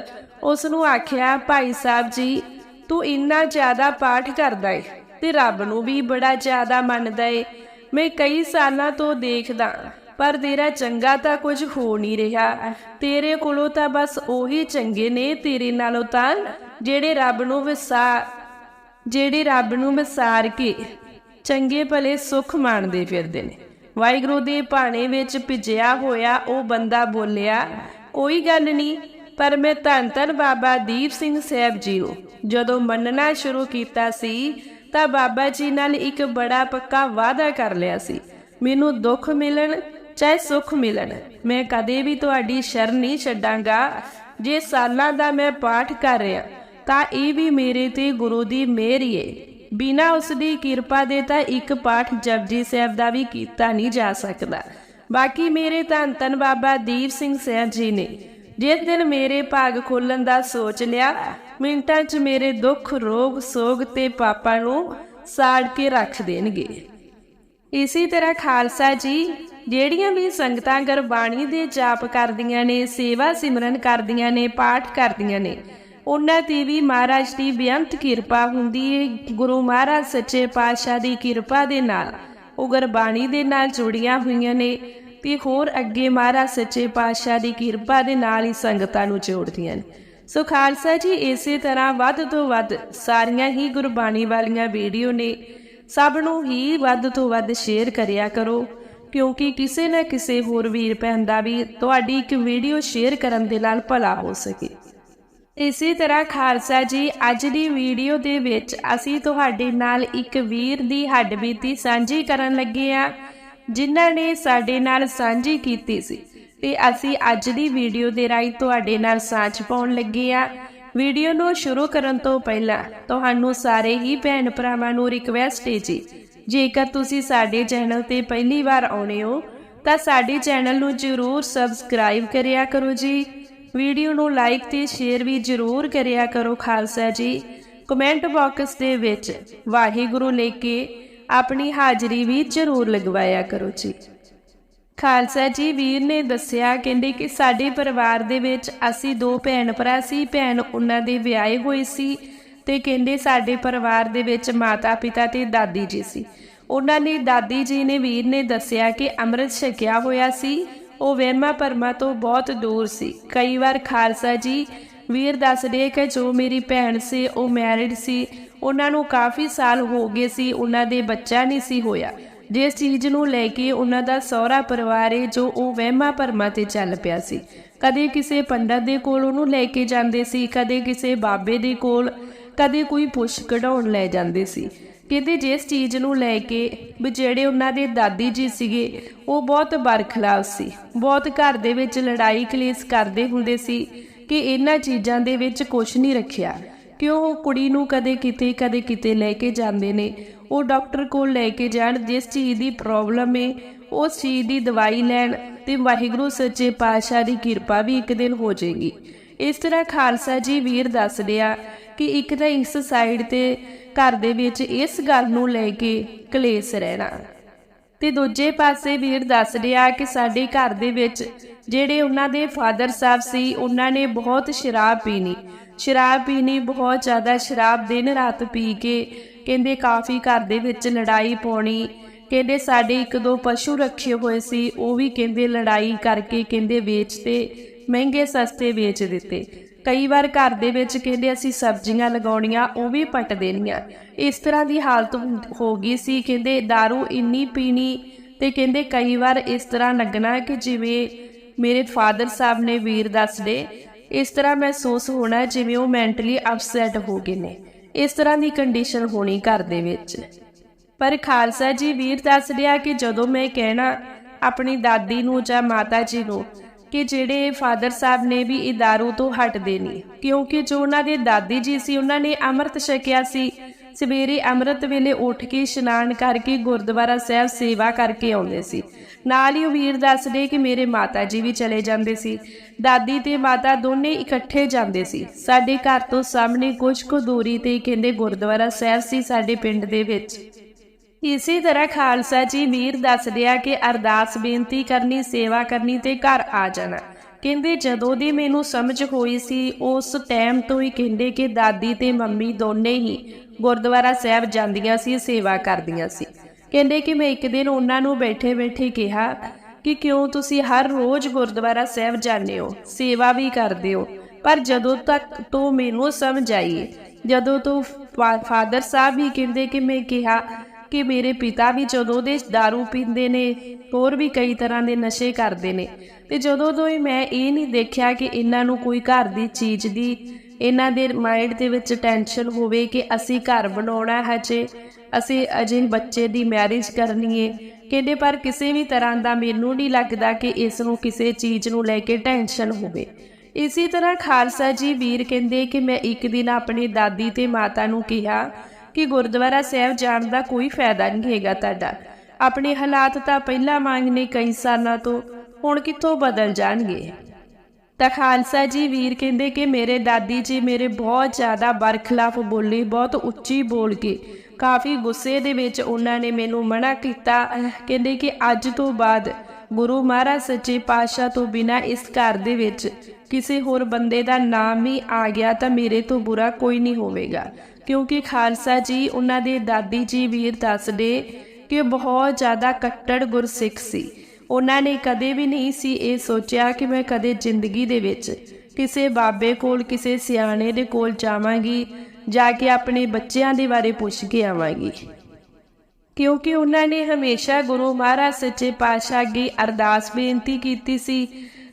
ਉਸ ਨੂੰ ਆਖਿਆ, ਭਾਈ ਸਾਹਿਬ ਜੀ, ਤੂੰ ਇੰਨਾ ਜ਼ਿਆਦਾ ਪਾਠ ਕਰਦਾ ਏ ਤੇ ਰੱਬ ਨੂੰ ਵੀ ਬੜਾ ਜ਼ਿਆਦਾ ਮੰਨਦਾ ਏ। ਮੈਂ ਕਈ ਸਾਲਾਂ ਤੋਂ ਦੇਖਦਾ ਪਰ ਤੇਰਾ ਚੰਗਾ ਤਾਂ ਕੁਝ ਹੋ ਨਹੀਂ ਰਿਹਾ। ਤੇਰੇ ਕੋਲੋਂ ਤਾਂ ਬਸ ਉਹੀ ਚੰਗੇ ਨੇ ਤੇਰੇ ਨਾਲੋਂ ਤਾਂ, ਜਿਹੜੇ ਰੱਬ ਨੂੰ ਵਿਸਾ, ਜਿਹੜੇ ਰੱਬ ਨੂੰ ਵਿਸਾਰ ਕੇ ਚੰਗੇ ਭਲੇ ਸੁੱਖ ਮਾਣਦੇ ਫਿਰਦੇ ਨੇ। ਵਾਹਿਗੁਰੂ ਦੇ ਭਾਣੇ ਵਿੱਚ ਭਿਜਿਆ ਹੋਇਆ ਉਹ ਬੰਦਾ ਬੋਲਿਆ, ਕੋਈ ਗੱਲ ਨਹੀਂ, ਪਰ ਮੈਂ ਧੰਨ ਧੰਨ ਬਾਬਾ ਦੀਪ ਸਿੰਘ ਸਾਹਿਬ ਜੀ ਨੂੰ ਜਦੋਂ ਮੰਨਣਾ ਸ਼ੁਰੂ ਕੀਤਾ ਸੀ, ਤਾਂ ਬਾਬਾ ਜੀ ਨਾਲ ਇੱਕ ਬੜਾ ਪੱਕਾ ਵਾਅਦਾ ਕਰ ਲਿਆ ਸੀ। ਮੈਨੂੰ ਦੁੱਖ ਮਿਲਣ ਚਾਹੇ ਸੁੱਖ ਮਿਲਣ, ਮੈਂ ਕਦੇ ਵੀ ਤੁਹਾਡੀ ਸ਼ਰਨ ਨਹੀਂ ਛੱਡਾਂਗਾ। ਜੇ ਸਾਲਾਂ ਦਾ ਮੈਂ ਪਾਠ ਕਰ ਰਿਹਾ, ਤਾਂ ਇਹ ਵੀ ਮੇਰੇ ਤੇ ਗੁਰੂ ਦੀ ਮਿਹਰ ਹੀ ਏ। ਬਿਨਾ ਉਸ ਦੀ ਕਿਰਪਾ ਦੇ ਤਾਂ ਇੱਕ ਪਾਠ ਜਪਜੀ ਸਾਹਿਬ ਦਾ ਵੀ ਕੀਤਾ ਨਹੀਂ ਜਾ ਸਕਦਾ। ਬਾਕੀ ਮੇਰੇ ਧੰਨ ਧੰਨ ਬਾਬਾ ਦੀਪ ਸਿੰਘ ਸਾਹਿਬ ਜੀ ਨੇ ਜਿਸ ਦਿਨ ਮੇਰੇ ਭਾਗ ਖੋਲਣ ਦਾ ਸੋਚ ਲਿਆ, ਮਿੰਟਾਂ 'ਚ ਮੇਰੇ ਦੁੱਖ, ਰੋਗ, ਸੋਗ ਤੇ ਪਾਪਾਂ ਨੂੰ ਸਾੜ ਕੇ ਰੱਖ ਦੇਣਗੇ। ਇਸੇ ਤਰ੍ਹਾਂ ਖਾਲਸਾ ਜੀ, ਜਿਹੜੀਆਂ ਵੀ ਸੰਗਤਾਂ ਗੁਰਬਾਣੀ ਦੇ ਜਾਪ ਕਰਦੀਆਂ ਨੇ, ਸੇਵਾ ਸਿਮਰਨ ਕਰਦੀਆਂ ਨੇ, ਪਾਠ ਕਰਦੀਆਂ ਨੇ ਉਹਨਾਂ ਤੇ ਵੀ ਮਹਾਰਾਜ ਦੀ ਬੇਅੰਤ ਕਿਰਪਾ ਹੁੰਦੀ ਹੈ ਗੁਰੂ ਮਹਾਰਾਜ ਸੱਚੇ ਪਾਤਸ਼ਾਹ ਦੀ ਕਿਰਪਾ ਦੇ ਨਾਲ ਉਹ ਗੁਰਬਾਣੀ ਦੇ ਨਾਲ ਜੁੜੀਆਂ ਹੋਈਆਂ ਨੇ ਤੇ ਹੋਰ ਅੱਗੇ ਮਹਾਰਾਜ ਸੱਚੇ ਪਾਤਸ਼ਾਹ ਦੀ ਕਿਰਪਾ ਦੇ ਨਾਲ ਹੀ ਸੰਗਤਾਂ ਨੂੰ ਜੋੜਦੀਆਂ ਨੇ। ਸੋ ਖਾਲਸਾ ਜੀ, ਇਸੇ ਤਰ੍ਹਾਂ ਵੱਧ ਤੋਂ ਵੱਧ ਸਾਰੀਆਂ ਹੀ ਗੁਰਬਾਣੀ ਵਾਲੀਆਂ ਵੀਡੀਓ ਨੇ। ਸਭ ਨੂੰ ਹੀ ਵੱਧ ਤੋਂ ਵੱਧ ਸ਼ੇਅਰ ਕਰਿਆ ਕਰੋ, ਕਿਉਂਕਿ ਕਿਸੇ ਨਾ ਕਿਸੇ ਹੋਰ ਵੀਰ ਭੈਣ ਦਾ ਵੀ ਤੁਹਾਡੀ ਇੱਕ ਵੀਡੀਓ ਸ਼ੇਅਰ ਕਰਨ ਦੇ ਨਾਲ ਭਲਾ ਹੋ ਸਕੇ। ਇਸੇ ਤਰ੍ਹਾਂ ਖਾਲਸਾ ਜੀ, ਅੱਜ ਦੀ ਵੀਡੀਓ ਦੇ ਵਿੱਚ ਅਸੀਂ ਤੁਹਾਡੇ ਨਾਲ ਇੱਕ ਵੀਰ ਦੀ ਹੱਡਬੀਤੀ ਸਾਂਝੀ ਕਰਨ ਲੱਗੇ ਆ ਜਿਨ੍ਹਾਂ ਨੇ ਸਾਡੇ ਨਾਲ ਸਾਂਝੀ ਕੀਤੀ ਸੀ। ਤੇ ਅਸੀਂ ਅੱਜ ਦੀ ਵੀਡੀਓ ਦੇ ਰਾਹੀਂ ਤੁਹਾਡੇ ਨਾਲ ਸਾਂਝ ਪਾਉਣ ਲੱਗੇ ਆ ਵੀਡੀਓ ਨੂੰ ਸ਼ੁਰੂ ਕਰਨ ਤੋਂ ਪਹਿਲਾਂ ਤੁਹਾਨੂੰ ਸਾਰੇ ਹੀ ਭੈਣ ਭਰਾਵਾਂ ਨੂੰ ਰਿਕਵੈਸਟ ਹੈ ਜੀ, ਜੇਕਰ ਤੁਸੀਂ ਸਾਡੇ ਚੈਨਲ ਤੇ ਪਹਿਲੀ ਵਾਰ ਆਉਣੇ ਹੋ, ਤਾਂ ਸਾਡੇ ਚੈਨਲ ਨੂੰ ਜਰੂਰ ਸਬਸਕ੍ਰਾਈਬ ਕਰਿਆ ਕਰੋ ਜੀ। ਵੀਡੀਓ ਨੂੰ ਲਾਈਕ ਤੇ ਸ਼ੇਅਰ ਵੀ ਜਰੂਰ ਕਰਿਆ ਕਰੋ ਖਾਲਸਾ ਜੀ। ਕਮੈਂਟ ਬਾਕਸ ਦੇ ਵਿੱਚ ਵਾਹਿਗੁਰੂ ਲਿਖ ਕੇ ਆਪਣੀ ਹਾਜ਼ਰੀ ਵੀ ਜਰੂਰ ਲਗਵਾਇਆ ਕਰੋ ਜੀ। ਖਾਲਸਾ ਜੀ ਵੀਰ ਨੇ ਦੱਸਿਆ, ਕਹਿੰਦੇ ਕਿ ਸਾਡੇ ਪਰਿਵਾਰ ਦੇ ਵਿੱਚ ਅਸੀਂ ਦੋ ਭੈਣ ਭਰਾ ਸੀ, ਭੈਣ ਉਹਨਾਂ ਦੇ ਵਿਆਹੇ ਹੋਏ ਸੀ ਤੇ ਕਹਿੰਦੇ ਸਾਡੇ ਪਰਿਵਾਰ ਦੇ ਵਿੱਚ ਮਾਤਾ ਪਿਤਾ ਤੇ ਦਾਦੀ ਜੀ ਸੀ। ਉਹਨਾਂ ਨੇ, ਦਾਦੀ ਜੀ ਨੇ ਵੀਰ ਨੇ ਦੱਸਿਆ ਕਿ ਅੰਮ੍ਰਿਤ ਛਕਿਆ ਹੋਇਆ ਸੀ ਉਹ ਵਹਿਮਾਂ ਭਰਮਾਂ ਤੋਂ ਬਹੁਤ ਦੂਰ ਸੀ। ਕਈ ਵਾਰ ਖਾਲਸਾ ਜੀ ਵੀਰ ਦੱਸਦੇ ਕਿ ਜੋ ਮੇਰੀ ਭੈਣ ਸੀ, ਉਹ ਮੈਰਿਡ ਸੀ। ਉਹਨਾਂ ਨੂੰ ਕਾਫੀ ਸਾਲ ਹੋ ਗਏ ਸੀ, ਉਹਨਾਂ ਦੇ ਬੱਚਾ ਨਹੀਂ ਸੀ ਹੋਇਆ। ਜਿਸ ਚੀਜ਼ ਨੂੰ ਲੈ ਕੇ ਉਹਨਾਂ ਦਾ ਸਹੁਰਾ ਪਰਿਵਾਰ ਹੈ ਜੋ ਉਹ ਵਹਿਮਾਂ ਭਰਮਾਂ ਤੇ ਚੱਲ ਪਿਆ ਸੀ। ਕਦੇ ਕਿਸੇ ਪੰਡਤ ਦੇ ਕੋਲ ਉਹਨੂੰ ਲੈ ਕੇ ਜਾਂਦੇ ਸੀ, ਕਦੇ ਕਿਸੇ ਬਾਬੇ ਦੇ ਕੋਲ, ਕਦੇ ਕੋਈ ਪੁੱਛ ਕਢਾਉਣ ਲੈ ਜਾਂਦੇ ਸੀ। ਕਹਿੰਦੇ ਜਿਸ ਚੀਜ਼ ਨੂੰ ਲੈ ਕੇ ਵੀ ਜਿਹੜੇ ਉਹਨਾਂ ਦੇ ਦਾਦੀ ਜੀ ਸੀਗੇ, ਉਹ ਬਹੁਤ ਬਰਖਲਾਫ ਸੀ। ਬਹੁਤ ਘਰ ਦੇ ਵਿੱਚ ਲੜਾਈ ਕਲੇਸ਼ ਕਰਦੇ ਹੁੰਦੇ ਸੀ ਕਿ ਇਹਨਾਂ ਚੀਜ਼ਾਂ ਦੇ ਵਿੱਚ ਕੁਝ ਨਹੀਂ ਰੱਖਿਆ। ਕਿ ਉਹ ਕੁੜੀ ਨੂੰ ਕਦੇ ਕਿਤੇ ਕਦੇ ਕਿਤੇ ਲੈ ਕੇ ਜਾਂਦੇ ਨੇ? ਉਹ ਡਾਕਟਰ ਕੋਲ ਲੈ ਕੇ ਜਾਣ, ਜਿਸ ਚੀਜ਼ ਦੀ ਪ੍ਰੋਬਲਮ ਹੈ ਉਸ ਚੀਜ਼ ਦੀ ਦਵਾਈ ਲੈਣ ਤੇ ਵਾਹਿਗੁਰੂ ਸੱਚੇ ਪਾਤਸ਼ਾਹ ਦੀ ਕਿਰਪਾ ਵੀ ਇੱਕ ਦਿਨ ਹੋ ਜਾਏਗੀ। ਇਸ ਤਰ੍ਹਾਂ ਖਾਲਸਾ ਜੀ ਵੀਰ ਦੱਸਦੇ ਆ ਕਿ ਇੱਕ ਤਾਂ ਇਸ ਸਾਈਡ ਤੇ ਘਰ ਦੇ ਵਿੱਚ ਇਸ ਗੱਲ ਨੂੰ ਲੈ ਕੇ ਕਲੇਸ਼ ਰਹਿਣਾ। ਤੇ ਦੂਜੇ ਪਾਸੇ ਵੀਰ ਦੱਸ ਰਿਹਾ ਕਿ ਸਾਡੇ ਘਰ ਦੇ ਵਿੱਚ ਜਿਹੜੇ ਉਹਨਾਂ ਦੇ ਫਾਦਰ ਸਾਹਿਬ ਸੀ, ਉਹਨਾਂ ਨੇ ਬਹੁਤ ਸ਼ਰਾਬ ਪੀਣੀ। ਸ਼ਰਾਬ ਪੀਣੀ, ਬਹੁਤ ਜ਼ਿਆਦਾ ਸ਼ਰਾਬ ਦਿਨ ਰਾਤ ਪੀ ਕੇ ਕਹਿੰਦੇ ਕਾਫੀ ਘਰ ਦੇ ਵਿੱਚ ਲੜਾਈ ਪਾਉਣੀ। ਕਹਿੰਦੇ ਸਾਡੇ ਇੱਕ ਦੋ ਪਸ਼ੂ ਰੱਖੇ ਹੋਏ ਸੀ, ਉਹ ਵੀ ਕਹਿੰਦੇ ਲੜਾਈ ਕਰਕੇ ਕਹਿੰਦੇ ਵੇਚਤੇ, ਮਹਿੰਗੇ ਸਸਤੇ ਵੇਚ ਦਿੱਤੇ। ਕਈ ਵਾਰ ਘਰ ਦੇ ਵਿੱਚ ਕਹਿੰਦੇ ਅਸੀਂ ਸਬਜ਼ੀਆਂ ਲਗਾਉਣੀਆਂ, ਉਹ ਵੀ ਪੱਟ ਦੇਣੀਆਂ। ਇਸ ਤਰ੍ਹਾਂ ਦੀ ਹਾਲਤ ਹੋ ਗਈ ਸੀ, ਕਹਿੰਦੇ दारू ਇੰਨੀ ਪੀਣੀ ਤੇ ਕਹਿੰਦੇ ਕਈ ਵਾਰ ਇਸ ਤਰ੍ਹਾਂ ਲੱਗਣਾ ਕਿ ਜਿਵੇਂ ਮੇਰੇ ਫਾਦਰ ਸਾਹਿਬ ਨੇ ਵੀਰ ਦੱਸਦੇ ਇਸ ਤਰ੍ਹਾਂ ਮਹਿਸੂਸ ਹੋਣਾ ਜਿਵੇਂ ਉਹ ਮੈਂਟਲੀ ਅਪਸੈਟ ਹੋ ਗਏ ਨੇ। ਇਸ ਤਰ੍ਹਾਂ ਦੀ ਕੰਡੀਸ਼ਨ ਹੋਣੀ ਘਰ ਦੇ ਵਿੱਚ। ਪਰ ਖਾਲਸਾ ਜੀ ਵੀਰ ਦੱਸ ਰਿਹਾ ਕਿ ਜਦੋਂ ਮੈਂ ਕਹਿਣਾ ਆਪਣੀ ਦਾਦੀ ਨੂੰ ਜਾਂ ਮਾਤਾ ਜੀ ਨੂੰ ਕਿ ਜਿਹੜੇ ਫਾਦਰ ਸਾਹਿਬ ਨੇ ਵੀ ਇਹ दारू ਤੋਂ ਹਟਦੇ ਨਹੀਂ ਕਿਉਂਕਿ ਜੋ ਉਹਨਾਂ ਦੇ ਦਾਦੀ ਜੀ ਸੀ, ਉਹਨਾਂ ਨੇ ਅੰਮ੍ਰਿਤ ਛਕਿਆ ਸੀ। ਸਵੇਰੇ ਅੰਮ੍ਰਿਤ ਵੇਲੇ ਉੱਠ ਕੇ ਇਸ਼ਨਾਨ ਕਰਕੇ ਗੁਰਦੁਆਰਾ ਸਾਹਿਬ ਸੇਵਾ ਕਰਕੇ ਆਉਂਦੇ ਸੀ। ਨਾਲ ਹੀ ਉਹ ਵੀਰ ਦੱਸਦੇ ਕਿ ਮੇਰੇ ਮਾਤਾ ਜੀ ਵੀ ਚਲੇ ਜਾਂਦੇ ਸੀ। ਦਾਦੀ ਤੇ ਮਾਤਾ ਦੋਨੇ ਇਕੱਠੇ ਜਾਂਦੇ ਸੀ। ਸਾਡੇ ਘਰ ਤੋਂ ਸਾਹਮਣੇ ਕੁਝ ਕੁ ਦੂਰੀ ਤੇ ਕਹਿੰਦੇ ਗੁਰਦੁਆਰਾ ਸਾਹਿਬ ਸੀ ਸਾਡੇ ਪਿੰਡ ਦੇ ਵਿੱਚ। ਇਸੇ ਤਰ੍ਹਾਂ ਖਾਲਸਾ ਜੀ ਵੀਰ ਦੱਸਦੇ ਆ ਕਿ ਅਰਦਾਸ ਬੇਨਤੀ ਕਰਨੀ, ਸੇਵਾ ਕਰਨੀ ਤੇ ਘਰ ਆ ਜਾਣਾ। ਕਹਿੰਦੇ ਜਦੋਂ ਦੀ ਮੈਨੂੰ ਸਮਝ ਹੋਈ ਸੀ, ਉਸ ਟਾਈਮ ਤੋਂ ਹੀ ਕਹਿੰਦੇ ਕਿ ਦਾਦੀ ਤੇ ਮੰਮੀ ਦੋਨੇ ਹੀ ਗੁਰਦੁਆਰਾ ਸਾਹਿਬ ਜਾਂਦੀਆਂ ਸੀ, ਸੇਵਾ ਕਰਦੀਆਂ ਸੀ। ਕਹਿੰਦੇ ਕਿ ਮੈਂ ਇੱਕ ਦਿਨ ਉਹਨਾਂ ਨੂੰ ਬੈਠੇ ਬੈਠੇ ਕਿਹਾ ਕਿ ਕਿਉਂ ਤੁਸੀਂ ਹਰ ਰੋਜ਼ ਗੁਰਦੁਆਰਾ ਸਾਹਿਬ ਜਾਂਦੇ ਹੋ? ਸੇਵਾ ਵੀ ਕਰਦੇ ਹੋ। ਪਰ ਜਦੋਂ ਤੱਕ ਤੋਂ ਮੈਨੂੰ ਸਮਝ ਆਈ, ਜਦੋਂ ਤੋਂ ਫਾਦਰ ਸਾਹਿਬ ਵੀ ਕਹਿੰਦੇ ਕਿ ਮੈਂ ਕਿਹਾ ਕਿ ਮੇਰੇ ਪਿਤਾ ਵੀ ਜਦੋਂ ਦੇ दारू ਪੀਂਦੇ ਨੇ, ਹੋਰ ਵੀ ਕਈ ਤਰ੍ਹਾਂ ਦੇ ਨਸ਼ੇ ਕਰਦੇ ਨੇ। ਤੇ ਜਦੋਂ ਤੋਂ ਹੀ ਮੈਂ ਇਹ ਨਹੀਂ ਦੇਖਿਆ ਕਿ ਇਹਨਾਂ ਨੂੰ ਕੋਈ ਘਰ ਦੀ ਚੀਜ਼ ਦੀ, ਇਹਨਾਂ ਦੇ ਮਾਈਂਡ ਦੇ ਵਿੱਚ ਟੈਨਸ਼ਨ ਹੋਵੇ ਕਿ ਅਸੀਂ ਘਰ ਬਣਾਉਣਾ ਹੈ ਜੇ, ਅਸੀਂ ਅਜੇ ਬੱਚੇ ਦੀ ਮੈਰਿਜ ਕਰਨੀ ਏ। ਕਹਿੰਦੇ, ਪਰ ਕਿਸੇ ਵੀ ਤਰ੍ਹਾਂ ਦਾ ਮੈਨੂੰ ਨਹੀਂ ਲੱਗਦਾ ਕਿ ਇਸ ਨੂੰ ਕਿਸੇ ਚੀਜ਼ ਨੂੰ ਲੈ ਕੇ ਟੈਨਸ਼ਨ ਹੋਵੇ। ਇਸੇ ਤਰ੍ਹਾਂ ਖਾਲਸਾ ਜੀ ਵੀਰ ਕਹਿੰਦੇ ਕਿ ਮੈਂ ਇੱਕ ਦਿਨ ਆਪਣੀ ਦਾਦੀ ਤੇ ਮਾਤਾ ਨੂੰ ਕਿਹਾ ਕਿ ਗੁਰਦੁਆਰਾ ਸਾਹਿਬ ਜਾਣ ਦਾ ਕੋਈ ਫਾਇਦਾ ਨਹੀਂ ਹੈਗਾ ਤੁਹਾਡਾ। ਆਪਣੇ ਹਾਲਾਤ ਤਾਂ ਪਹਿਲਾਂ ਮੰਗਨੇ ਕਈ ਸਾਲਾਂ ਤੋਂ, ਹੁਣ ਕਿੱਥੋਂ ਬਦਲ ਜਾਣਗੇ? ਤਾਂ ਖਾਲਸਾ ਜੀ ਵੀਰ ਕਹਿੰਦੇ ਕਿ ਮੇਰੇ ਦਾਦੀ ਜੀ ਮੇਰੇ ਬਹੁਤ ਜ਼ਿਆਦਾ ਬਰਖਲਾਫ ਬੋਲੇ, ਬਹੁਤ ਉੱਚੀ ਬੋਲ ਕੇ, ਕਾਫੀ ਗੁੱਸੇ ਦੇ ਵਿੱਚ ਉਹਨਾਂ ਨੇ ਮੈਨੂੰ ਮਨਾ ਕੀਤਾ। ਕਹਿੰਦੇ ਕਿ ਅੱਜ ਤੋਂ ਬਾਅਦ ਗੁਰੂ ਮਹਾਰਾਜ ਸੱਚੇ ਪਾਤਸ਼ਾਹ ਤੋਂ ਬਿਨਾ ਇਸ ਘਰ ਦੇ ਵਿੱਚ ਕਿਸੇ ਹੋਰ ਬੰਦੇ ਦਾ ਨਾਮ ਹੀ ਆ ਗਿਆ ਤਾਂ ਮੇਰੇ ਤੋਂ ਬੁਰਾ ਕੋਈ ਨਹੀਂ ਹੋਵੇਗਾ। ਕਿਉਂਕਿ ਖਾਲਸਾ ਜੀ, ਉਹਨਾਂ ਦੇ ਦਾਦੀ ਜੀ ਵੀਰ ਦੱਸਦੇ ਕਿ ਬਹੁਤ ਜ਼ਿਆਦਾ ਕੱਟੜ ਗੁਰਸਿੱਖ ਸੀ। ਉਹਨਾਂ ਨੇ ਕਦੇ ਵੀ ਨਹੀਂ ਸੀ ਇਹ ਸੋਚਿਆ ਕਿ ਮੈਂ ਕਦੇ ਜ਼ਿੰਦਗੀ ਦੇ ਵਿੱਚ ਕਿਸੇ ਬਾਬੇ ਕੋਲ, ਕਿਸੇ ਸਿਆਣੇ ਦੇ ਕੋਲ ਜਾਵਾਂਗੀ, ਜਾ ਕੇ ਆਪਣੇ ਬੱਚਿਆਂ ਦੇ ਬਾਰੇ ਪੁੱਛ ਕੇ ਆਵਾਂਗੀ। ਕਿਉਂਕਿ ਉਹਨਾਂ ਨੇ ਹਮੇਸ਼ਾ ਗੁਰੂ ਮਹਾਰਾਜ ਸੱਚੇ ਪਾਤਸ਼ਾਹ ਅੱਗੇ ਅਰਦਾਸ ਬੇਨਤੀ ਕੀਤੀ ਸੀ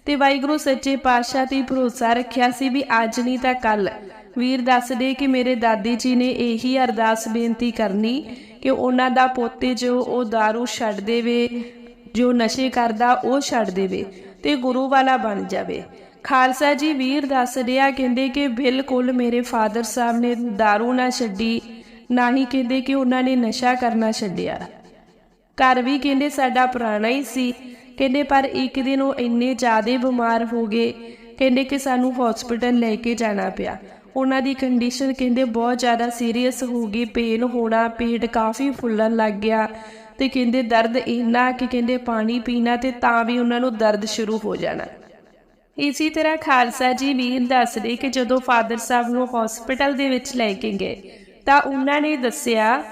ਤੇ ਵਾਹਿਗੁਰੂ ਸੱਚੇ ਪਾਤਸ਼ਾਹ ਤੇ ਭਰੋਸਾ ਰੱਖਿਆ ਸੀ ਵੀ ਅੱਜ ਨਹੀਂ ਤਾਂ ਕੱਲ ਵੀਰ ਦੱਸਦੇ ਕਿ ਮੇਰੇ ਦਾਦੀ ਜੀ ਨੇ ਇਹੀ ਅਰਦਾਸ ਬੇਨਤੀ ਕਰਨੀ ਕਿ ਉਹਨਾਂ ਦਾ ਪੋਤੇ ਜੋ ਉਹ दारू ਛੱਡ ਦੇਵੇ ਜੋ ਨਸ਼ੇ ਕਰਦਾ ਉਹ ਛੱਡ ਦੇਵੇ ਤੇ ਗੁਰੂ ਵਾਲਾ ਬਣ ਜਾਵੇ ਖਾਲਸਾ ਜੀ ਵੀਰ ਦੱਸ ਰਿਹਾ ਕਹਿੰਦੇ ਕਿ ਬਿਲਕੁਲ ਮੇਰੇ ਫਾਦਰ ਸਾਹਿਬ ਨੇ दारू ਨਾ ਛੱਡੀ ਨਾ ਹੀ ਕਹਿੰਦੇ ਕਿ ਉਹਨਾਂ ਨੇ ਨਸ਼ਾ ਕਰਨਾ ਛੱਡਿਆ ਘਰ ਵੀ ਕਹਿੰਦੇ ਸਾਡਾ ਪੁਰਾਣਾ ਹੀ ਸੀ ਕਹਿੰਦੇ ਪਰ ਇੱਕ ਦਿਨ ਉਹ ਇੰਨੇ ਜ਼ਿਆਦੇ ਬਿਮਾਰ ਹੋ ਗਏ ਕਹਿੰਦੇ ਕਿ ਸਾਨੂੰ ਹਸਪੀਟਲ ਲੈ ਕੇ ਜਾਣਾ ਪਿਆ ਉਹਨਾਂ ਦੀ ਕੰਡੀਸ਼ਨ ਕਹਿੰਦੇ ਬਹੁਤ ਜ਼ਿਆਦਾ ਸੀਰੀਅਸ ਹੋ ਗਈ ਪੇਨ ਹੋਣਾ, ਪੇਟ ਕਾਫੀ ਫੁੱਲਣ ਲੱਗ ਗਿਆ ਤੇ ਕਹਿੰਦੇ ਦਰਦ ਇੰਨਾ ਕਿ ਕਹਿੰਦੇ ਪਾਣੀ ਪੀਣਾ ਤੇ ਤਾਂ ਵੀ ਉਹਨਾਂ ਨੂੰ ਦਰਦ ਸ਼ੁਰੂ ਹੋ ਜਾਣਾ। ਇਸੇ ਤਰ੍ਹਾਂ ਖਾਲਸਾ ਜੀ ਵੀਰ ਦੱਸਦੇ ਕਿ ਜਦੋਂ ਫਾਦਰ ਸਾਹਿਬ ਨੂੰ ਹਸਪੀਟਲ ਦੇ ਵਿੱਚ ਲੈ ਕੇ ਗਏ, ਤਾਂ ਉਹਨਾਂ ਨੇ ਦੱਸਿਆ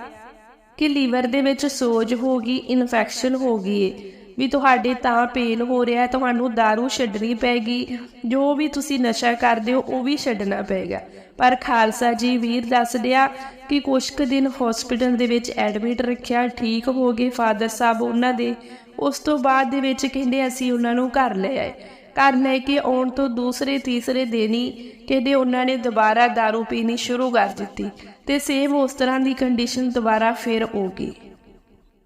ਕਿ ਲੀਵਰ ਦੇ ਵਿੱਚ ਸੋਜ ਹੋ ਗਈ ਇਨਫੈਕਸ਼ਨ ਹੋ ਗਈ ਵੀ ਤੁਹਾਡੇ ਤਾਂ ਪੇਨ ਹੋ ਰਿਹਾ ਹੈ ਤੁਹਾਨੂੰ दारू ਛੱਡਣੀ ਪੈਗੀ ਜੋ ਵੀ ਤੁਸੀਂ ਨਸ਼ਾ ਕਰਦੇ ਹੋ ਉਹ ਵੀ ਛੱਡਣਾ ਪਏਗਾ ਪਰ ਖਾਲਸਾ ਜੀ ਵੀਰ ਦੱਸਦਿਆ ਕਿ ਕੁਝ ਕੁ ਦਿਨ ਹਸਪੀਟਲ ਦੇ ਵਿੱਚ ਐਡਮਿਟ ਰੱਖਿਆ ਠੀਕ ਹੋ ਗਏ ਫਾਦਰ ਸਾਹਿਬ ਉਹਨਾਂ ਦੇ ਉਸ ਤੋਂ ਬਾਅਦ ਦੇ ਵਿੱਚ ਕਹਿੰਦੇ ਅਸੀਂ ਉਹਨਾਂ ਨੂੰ ਘਰ ਲੈ ਆਏ ਘਰ ਲੈ ਕੇ ਆਉਣ ਤੋਂ ਦੂਸਰੇ ਤੀਸਰੇ ਦਿਨ ਹੀ ਕਹਿੰਦੇ ਉਹਨਾਂ ਨੇ ਦੁਬਾਰਾ दारू ਪੀਣੀ ਸ਼ੁਰੂ ਕਰ ਦਿੱਤੀ ਤੇ ਸੇਮ ਉਸ ਤਰ੍ਹਾਂ ਦੀ ਕੰਡੀਸ਼ਨ ਦੁਬਾਰਾ ਫਿਰ ਹੋ ਗਈ